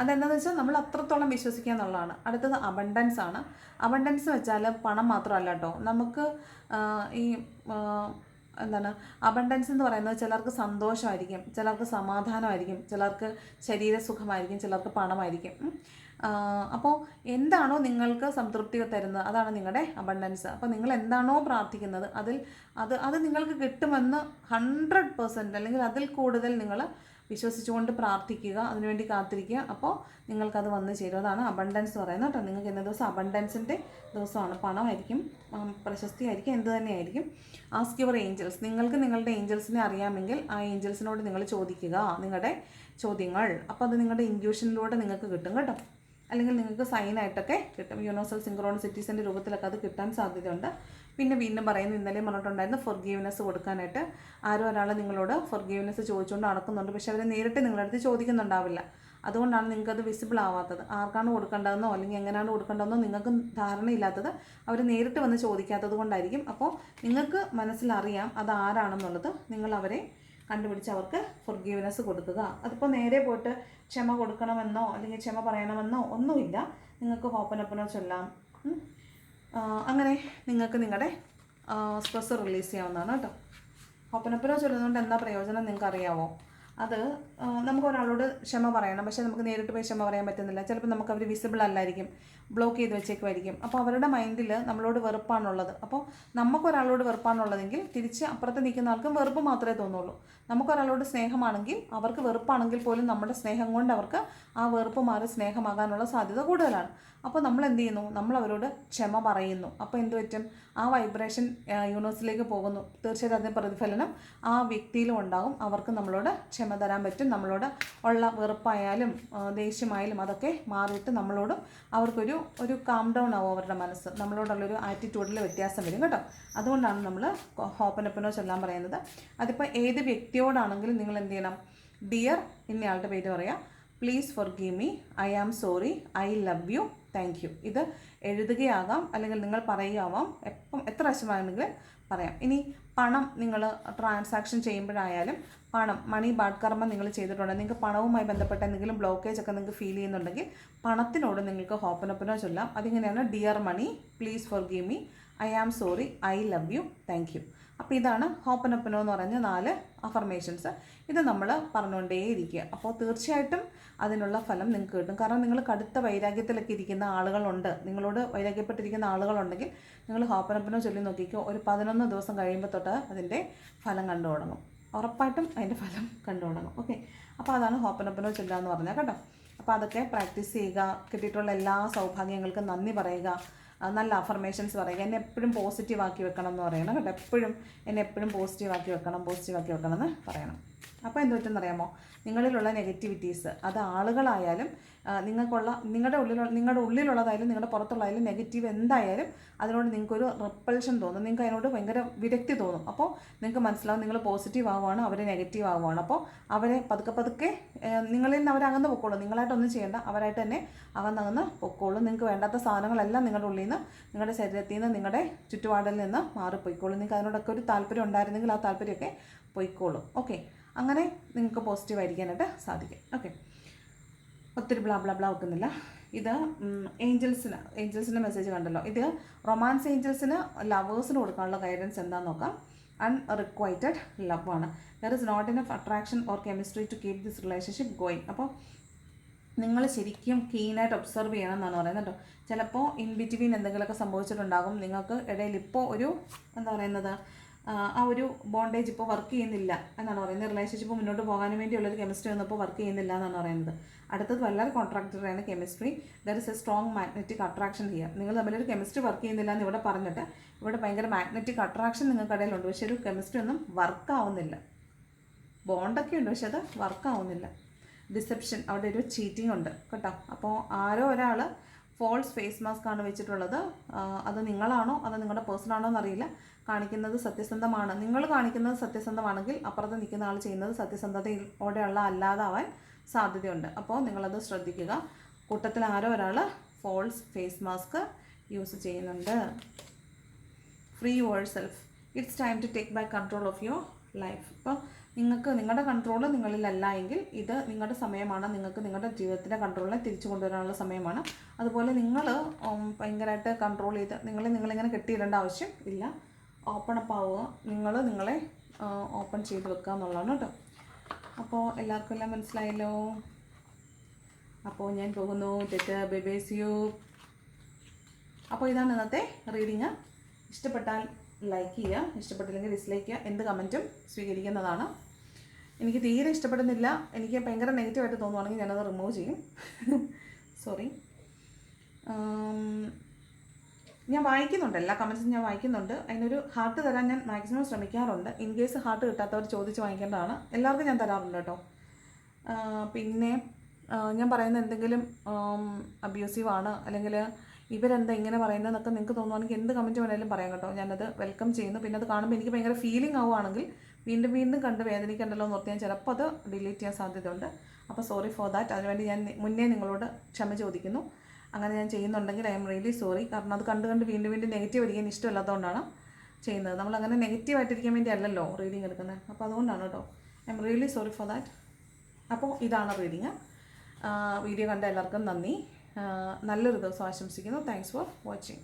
അതെന്താണെന്ന് വെച്ചാൽ നമ്മൾ അത്രത്തോളം വിശ്വസിക്കുക എന്നുള്ളതാണ്. അടുത്തത് അബണ്ടൻസ് ആണ്. അബണ്ടൻസ് വെച്ചാൽ പണം മാത്രമല്ല കേട്ടോ നമുക്ക് ഈ എന്താണ് അബണ്ടൻസ് എന്ന് പറയുന്നത് ചിലർക്ക് സന്തോഷമായിരിക്കും ചിലർക്ക് സമാധാനമായിരിക്കും ചിലർക്ക് ശരീരസുഖമായിരിക്കും ചിലർക്ക് പണമായിരിക്കും. അപ്പോൾ എന്താണോ നിങ്ങൾക്ക് സംതൃപ്തി തരുന്നത് അതാണ് നിങ്ങളുടെ അബണ്ടൻസ് അപ്പോൾ നിങ്ങൾ എന്താണോ പ്രാർത്ഥിക്കുന്നത് അതിൽ അത് അത് നിങ്ങൾക്ക് കിട്ടുമെന്ന് ഹൺഡ്രഡ് പെർസെന്റ് അല്ലെങ്കിൽ അതിൽ കൂടുതൽ നിങ്ങൾ വിശ്വസിച്ചുകൊണ്ട് പ്രാർത്ഥിക്കുക അതിനുവേണ്ടി കാത്തിരിക്കുക. അപ്പോൾ നിങ്ങൾക്കത് വന്ന് ചേരും. അതാണ് അബണ്ടൻസ് പറയുന്നത് കേട്ടോ. നിങ്ങൾക്ക് ഇന്ന ദിവസം അബണ്ടൻസിന്റെ ദിവസമാണ്. പണമായിരിക്കും പ്രശസ്തി ആയിരിക്കും എന്ത് തന്നെയായിരിക്കും. ആസ്ക് യുവർ ഏഞ്ചൽസ് നിങ്ങൾക്ക് നിങ്ങളുടെ ഏഞ്ചൽസിനെ അറിയാമെങ്കിൽ ആ ഏഞ്ചൽസിനോട് നിങ്ങൾ ചോദിക്കുക നിങ്ങളുടെ ചോദ്യങ്ങൾ. അപ്പോൾ അത് നിങ്ങളുടെ ഇൻക്യൂഷനിലൂടെ നിങ്ങൾക്ക് കിട്ടും കേട്ടോ. അല്ലെങ്കിൽ നിങ്ങൾക്ക് സൈനായിട്ടൊക്കെ കിട്ടും. യൂണിവേഴ്സൽ സിങ്ക്രോണിസിറ്റീസിന്റെ രൂപത്തിലൊക്കെ അത് കിട്ടാൻ സാധ്യതയുണ്ട്. പിന്നെ വീണ്ടും പറയുന്നു ഇന്നലെ പറഞ്ഞിട്ടുണ്ടായിരുന്നു ഫൊർഗീവ്നെസ് കൊടുക്കാനായിട്ട്. ആരോ ഒരാൾ നിങ്ങളോട് ഫൊർഗീവ്നെസ് ചോദിച്ചുകൊണ്ട് നടക്കുന്നുണ്ട്. പക്ഷെ അവർ നേരിട്ട് നിങ്ങളുടെ അടുത്ത് ചോദിക്കുന്നുണ്ടാവില്ല. അതുകൊണ്ടാണ് നിങ്ങൾക്കത് വിസിബിൾ ആവാത്തത്. ആർക്കാണ് കൊടുക്കേണ്ടതെന്നോ അല്ലെങ്കിൽ എങ്ങനെയാണ് കൊടുക്കേണ്ടതെന്നോ നിങ്ങൾക്ക് ധാരണയില്ലാത്തത് അവർ നേരിട്ട് വന്ന് ചോദിക്കാത്തത് കൊണ്ടായിരിക്കും. അപ്പോൾ നിങ്ങൾക്ക് മനസ്സിലറിയാം അത് ആരാണെന്നുള്ളത്. നിങ്ങൾ അവരെ കണ്ടുപിടിച്ച് അവർക്ക് ഫൊർഗീവ്നെസ് കൊടുക്കുക. അതിപ്പോൾ നേരെ പോയിട്ട് ക്ഷമ കൊടുക്കണമെന്നോ അല്ലെങ്കിൽ ക്ഷമ പറയണമെന്നോ ഒന്നുമില്ല. നിങ്ങൾക്ക് ഹോപ്പനപ്പനോ ചൊല്ലാം. അങ്ങനെ നിങ്ങൾക്ക് നിങ്ങളുടെ സ്ട്രെസ് റിലീസ് ചെയ്യാവുന്നതാണ് കേട്ടോ. ഹോപ്പനപ്പനോ ചൊല്ലുന്നതുകൊണ്ട് എന്താ പ്രയോജനം നിങ്ങൾക്ക് അറിയാവോ അത് നമുക്ക് ഒരാളോട് ക്ഷമ പറയണം. പക്ഷേ നമുക്ക് നേരിട്ട് പോയി ക്ഷമ പറയാൻ പറ്റുന്നില്ല. ചിലപ്പോൾ നമുക്ക് അവർ വിസിബിൾ അല്ലായിരിക്കും. ബ്ലോക്ക് ചെയ്ത് വെച്ചേക്കുമായിരിക്കും അപ്പോൾ അവരുടെ മൈൻഡിൽ നമ്മളോട് വെറുപ്പാണുള്ളത്. അപ്പോൾ നമുക്കൊരാളോട് വെറുപ്പാണുള്ളതെങ്കിൽ തിരിച്ച് അപ്പുറത്ത് നിൽക്കുന്ന ആൾക്കും വെറുപ്പ് മാത്രമേ തോന്നുള്ളൂ. നമുക്കൊരാളോട് സ്നേഹമാണെങ്കിൽ അവർക്ക് വെറുപ്പാണെങ്കിൽ പോലും നമ്മുടെ സ്നേഹം കൊണ്ട് അവർക്ക് ആ വെറുപ്പ് മാറി സ്നേഹമാകാനുള്ള സാധ്യത കൂടുതലാണ്. അപ്പോൾ നമ്മൾ എന്ത് ചെയ്യുന്നു നമ്മൾ അവരോട് ക്ഷമ പറയുന്നു. അപ്പോൾ എന്ത് പറ്റും? ആ വൈബ്രേഷൻ യൂണിവേഴ്സിലേക്ക് പോകുന്നു. തീർച്ചയായിട്ടും അതിന് പ്രതിഫലനം ആ വ്യക്തിയിലും ഉണ്ടാകും. അവർക്ക് നമ്മളോട് ക്ഷമ തരാൻ പറ്റും. നമ്മളോട് ഉള്ള വെറുപ്പായാലും ദേഷ്യമായാലും അതൊക്കെ മാറിയിട്ട് നമ്മളോടും അവർക്കൊരു ഒരു കാം ഡൗൺ ആവും അവരുടെ മനസ്സ്. നമ്മളോടുള്ളൊരു ആറ്റിറ്റ്യൂഡിൽ വ്യത്യാസം വരും കേട്ടോ. അതുകൊണ്ടാണ് നമ്മൾ ഹോപ്പനപ്പനോ ചൊല്ലാൻ പറയുന്നത്. അതിപ്പോൾ ഏത് വ്യക്തിയോടാണെങ്കിലും നിങ്ങൾ എന്ത് ചെയ്യണം? ഡിയർ ഇന്നയാളുടെ പേര് പറയാം. Please forgive me I am sorry I love you thank you ഇത് എഴുതുകയാകാം അല്ലെങ്കിൽ നിങ്ങൾ പറയുകയാവാം. എപ്പം എത്ര വശമാണെങ്കിലും പറയാം. ഇനി പണം നിങ്ങൾ ട്രാൻസാക്ഷൻ ചെയ്യുമ്പോഴായാലും പണം മണി ബാഡ് കർമ്മ നിങ്ങൾ ചെയ്തിട്ടുണ്ട്. നിങ്ങൾക്ക് പണവുമായി ബന്ധപ്പെട്ട എന്തെങ്കിലും ബ്ലോക്കേജ് ഒക്കെ നിങ്ങൾക്ക് ഫീൽ ചെയ്യുന്നുണ്ടെങ്കിൽ പണത്തിനോട് നിങ്ങൾക്ക് ഹോപ്പനൊപ്പനോ ചൊല്ലാം. അതിങ്ങനെയാണ് dear money please forgive me I am sorry I love you thank you അപ്പോൾ ഇതാണ് ഹോപ്പനൊപ്പനോ എന്ന് പറഞ്ഞ നാല് അഫർമേഷൻസ് ഇത് നമ്മൾ പറഞ്ഞുകൊണ്ടേയിരിക്കുക. അപ്പോൾ തീർച്ചയായിട്ടും അതിനുള്ള ഫലം നിങ്ങൾക്ക് കിട്ടും. കാരണം നിങ്ങൾ കടുത്ത വൈരാഗ്യത്തിലൊക്കെ ഇരിക്കുന്ന ആളുകളുണ്ട്. നിങ്ങളോട് വൈരാഗ്യപ്പെട്ടിരിക്കുന്ന ആളുകളുണ്ടെങ്കിൽ നിങ്ങൾ ഹോപ്പനൊപ്പനോ ചൊല്ലി നോക്കിക്കോ. ഒരു പതിനൊന്ന് ദിവസം കഴിയുമ്പോൾ തൊട്ട് അതിന്റെ ഫലം കണ്ടു തുടങ്ങും ഉറപ്പായിട്ടും അതിന്റെ ഫലം കണ്ടു ഓക്കെ അപ്പോൾ അതാണ് ഹോപ്പനപ്പനോ ചൊല്ലുക എന്ന് പറഞ്ഞാൽ കേട്ടോ. അപ്പോൾ അതൊക്കെ പ്രാക്ടീസ് ചെയ്യുക കിട്ടിയിട്ടുള്ള എല്ലാ സൗഭാഗ്യങ്ങൾക്കും നന്ദി പറയുക നല്ല അഫർമേഷൻസ് പറയുക. എന്നെ എപ്പോഴും പോസിറ്റീവ് ആക്കി വെക്കണം എന്ന് പറയണം കേട്ടോ. എപ്പോഴും എന്നെ എപ്പോഴും പോസിറ്റീവ് ആക്കി വെക്കണം പോസിറ്റീവ് ആക്കി വെക്കണം എന്ന് പറയണം. അപ്പോൾ എന്ത് പറ്റുമെന്നറിയാമോ നിങ്ങളിലുള്ള നെഗറ്റിവിറ്റീസ് അത് ആളുകളായാലും നിങ്ങൾക്കുള്ള നിങ്ങളുടെ ഉള്ളിലുള്ള നിങ്ങളുടെ ഉള്ളിലുള്ളതായാലും നിങ്ങളുടെ പുറത്തുള്ളതായാലും നെഗറ്റീവ് എന്തായാലും അതിനോട് നിങ്ങൾക്കൊരു റിപ്പൾഷൻ തോന്നും. നിങ്ങൾക്ക് അതിനോട് ഭയങ്കര വിരക്തി തോന്നും. അപ്പോൾ നിങ്ങൾക്ക് മനസ്സിലാവും നിങ്ങൾ പോസിറ്റീവ് ആവുകയാണ് അവർ നെഗറ്റീവ് ആവുകയാണ് അപ്പോൾ അവരെ പതുക്കെ പതുക്കെ നിങ്ങളിൽ നിന്ന് അവരകന്ന് പൊക്കോളൂ. നിങ്ങളായിട്ടൊന്നും ചെയ്യേണ്ട. അവരായിട്ട് തന്നെ അകന്നകന്ന് പൊക്കോളൂ. നിങ്ങൾക്ക് വേണ്ടാത്ത സാധനങ്ങളെല്ലാം നിങ്ങളുടെ ഉള്ളിൽ നിന്ന് നിങ്ങളുടെ ശരീരത്തിൽ നിന്ന് നിങ്ങളുടെ ചുറ്റുപാടിൽ നിന്ന് മാറിപ്പോയിക്കോളും. നിങ്ങൾക്ക് അതിനോടൊക്കെ ഒരു താല്പര്യം ഉണ്ടായിരുന്നെങ്കിൽ ആ താല്പര്യമൊക്കെ പോയിക്കോളും. ഓക്കെ. അങ്ങനെ നിങ്ങൾക്ക് പോസിറ്റീവ് ആയിരിക്കാനായിട്ട് സാധിക്കും. ഓക്കെ. ഒത്തിരി ബ്ലാ ബ്ലാ ബ്ലാ വെക്കുന്നില്ല ഇത് ഏഞ്ചൽസിന് ഏഞ്ചൽസിന്റെ മെസ്സേജ് കണ്ടല്ലോ. ഇത് റൊമാൻസ് ഏഞ്ചൽസിന് ലവേഴ്സിന് കൊടുക്കാനുള്ള ഗൈഡൻസ് എന്താണെന്ന് നോക്കാം. അൺറിക്വൈറ്റഡ് ലവ് ആണ്. There is not enough attraction or chemistry to keep this relationship going അപ്പോൾ നിങ്ങൾ ശരിക്കും കീനായിട്ട് ഒബ്സർവ് ചെയ്യണം എന്നാണ് പറയുന്നത് കേട്ടോ. ചിലപ്പോൾ ഇൻ ബിറ്റ്വീൻ എന്തെങ്കിലുമൊക്കെ സംഭവിച്ചിട്ടുണ്ടാകും. നിങ്ങൾക്ക് ഇടയിൽ ഇപ്പോൾ ഒരു എന്താ പറയുന്നത് ആ, ഒരു ബോണ്ടേജ് ഇപ്പോൾ വർക്ക് ചെയ്യുന്നില്ല എന്നാണ് പറയുന്നത്. റിലേഷൻഷിപ്പ് മുന്നോട്ട് പോകാൻ വേണ്ടിയുള്ളൊരു കെമിസ്ട്രി വന്നപ്പോൾ വർക്ക് ചെയ്യുന്നില്ല എന്നാണ് പറയുന്നത്. അടുത്തത് വളരെ കോൺട്രാക്ടറാണ് chemistry there is a strong magnetic attraction here നിങ്ങൾ തമ്മിലൊരു കെമിസ്ട്രി വർക്ക് ചെയ്യുന്നില്ല എന്ന് ഇവിടെ പറഞ്ഞിട്ട് ഇവിടെ ഭയങ്കര മാഗ്നറ്റിക് അട്രാക്ഷൻ നിങ്ങൾക്കിടയിലുണ്ട്. പക്ഷേ ഒരു കെമിസ്ട്രി ഒന്നും വർക്ക് ആവുന്നില്ല. ബോണ്ടൊക്കെ ഉണ്ട് പക്ഷേ അത് വർക്ക് ആവുന്നില്ല. ഡിസെപ്ഷൻ അവിടെ ഒരു ചീറ്റിംഗ് ഉണ്ട്. കേട്ടോ? അപ്പോൾ ആരോ ഒരാൾ ഫോൾസ് ഫേസ് മാസ്ക് ആണ് വെച്ചിട്ടുള്ളത്. അത് നിങ്ങളാണോ? അത് നിങ്ങളുടെ പേഴ്സൺ ആണോ എന്നറിയില്ല. കാണിക്കുന്നത് സത്യസന്ധമാണ്. നിങ്ങൾ കാണിക്കുന്നത് സത്യസന്ധമാണെങ്കിൽ അപ്പുറത്ത് നിൽക്കുന്ന ആൾ ചെയ്യുന്നത് സത്യസന്ധതയോടെയുള്ള അല്ലാതാവാൻ സാധ്യതയുണ്ട്. അപ്പോൾ നിങ്ങളത് ശ്രദ്ധിക്കുക. കൂട്ടത്തിൽ ആരോ ഒരാൾ ഫോൾസ് ഫേസ് മാസ്ക് യൂസ് ചെയ്യുന്നുണ്ട്. Free yourself it's time to take back control of your life ഇപ്പോൾ നിങ്ങൾക്ക് നിങ്ങളുടെ കൺട്രോൾ നിങ്ങളിലല്ല എങ്കിൽ ഇത് നിങ്ങളുടെ സമയമാണ്. നിങ്ങൾക്ക് നിങ്ങളുടെ ജീവിതത്തിന്റെ കൺട്രോളിനെ തിരിച്ചു കൊണ്ടുവരാനുള്ള സമയമാണ്. അതുപോലെ നിങ്ങൾ ഭയങ്കരമായിട്ട് കൺട്രോൾ ചെയ്ത് നിങ്ങളെ നിങ്ങളിങ്ങനെ കെട്ടിയിടേണ്ട ആവശ്യം ഇല്ല. ഓപ്പൺ അപ്പ് ആവുക. നിങ്ങൾ നിങ്ങളെ ഓപ്പൺ ചെയ്ത് വെക്കുക എന്നുള്ളതാണ് കേട്ടോ. അപ്പോൾ എല്ലാവർക്കും എല്ലാം മനസ്സിലായല്ലോ? അപ്പോൾ ഞാൻ പോകുന്നു. തെറ്റ് ബേബേസ് യു അപ്പോൾ ഇതാണ് ഇന്നത്തെ റീഡിങ് ഇഷ്ടപ്പെട്ടാൽ ലൈക്ക് ചെയ്യുക. ഇഷ്ടപ്പെട്ടില്ലെങ്കിൽ ഡിസ്ലൈക്ക് ചെയ്യുക. എന്ത് കമന്റും സ്വീകരിക്കുന്നതാണ്. എനിക്ക് തീരെ ഇഷ്ടപ്പെടുന്നില്ല. എനിക്ക് ഭയങ്കര നെഗറ്റീവായിട്ട് തോന്നുവാണെങ്കിൽ ഞാനത് റിമൂവ് ചെയ്യും. [LAUGHS] സോറി ഞാൻ വായിക്കുന്നുണ്ട്. എല്ലാ കമൻസും ഞാൻ വായിക്കുന്നുണ്ട്. അതിനൊരു ഹാർട്ട് തരാൻ ഞാൻ മാക്സിമം ശ്രമിക്കാറുണ്ട്. ഇൻ കേസ് ഹാർട്ട് കിട്ടാത്തവർ ചോദിച്ച് വാങ്ങിക്കേണ്ടതാണ്. എല്ലാവർക്കും ഞാൻ തരാറുണ്ട് കേട്ടോ. പിന്നെ ഞാൻ പറയുന്ന എന്തെങ്കിലും അബ്യൂസീവ് ആണ്. അല്ലെങ്കിൽ ഇവരെന്താ ഇങ്ങനെ പറയുന്നതെന്നൊക്കെ നിങ്ങൾക്ക് തോന്നുവാണെങ്കിൽ എന്ത് കമന്റ് വേണമെങ്കിലും പറയാം കേട്ടോ. ഞാനത് വെൽക്കം ചെയ്യുന്നു. പിന്നെ അത് കാണുമ്പോൾ എനിക്ക് ഭയങ്കര ഫീലിംഗ് ആവുകയാണെങ്കിൽ വീണ്ടും വീണ്ടും കണ്ട് വേദനിക്കണ്ടല്ലോ എന്ന് ഓർത്ത് ഞാൻ ചിലപ്പോൾ അത് ഡിലീറ്റ് ചെയ്യാൻ സാധ്യതയുണ്ട്. അപ്പോൾ സോറി ഫോർ ദാറ്റ് അതിനുവേണ്ടി ഞാൻ മുന്നേ നിങ്ങളോട് ക്ഷമ ചോദിക്കുന്നു. അങ്ങനെ ഞാൻ ചെയ്യുന്നുണ്ടെങ്കിൽ ഐ എം റിയലി സോറി കാരണം അത് കണ്ട് കണ്ട് വീണ്ടും വീണ്ടും നെഗറ്റീവ് അടിക്കാൻ ഇഷ്ടമില്ലാത്തതുകൊണ്ടാണ് ചെയ്യുന്നത്. നമ്മൾ അങ്ങനെ നെഗറ്റീവ് ആയിട്ടിരിക്കാൻ വേണ്ടി അല്ലല്ലോ റീഡിങ് എടുക്കുന്നത്. അപ്പോൾ അതുകൊണ്ടാണ് കേട്ടോ I am really sorry for that അപ്പോൾ ഇതാണ് റീഡിങ് വീഡിയോ കണ്ട എല്ലാവർക്കും നന്ദി. നല്ലൊരു ദിവസം ആശംസിക്കുന്നു. Thanks for watching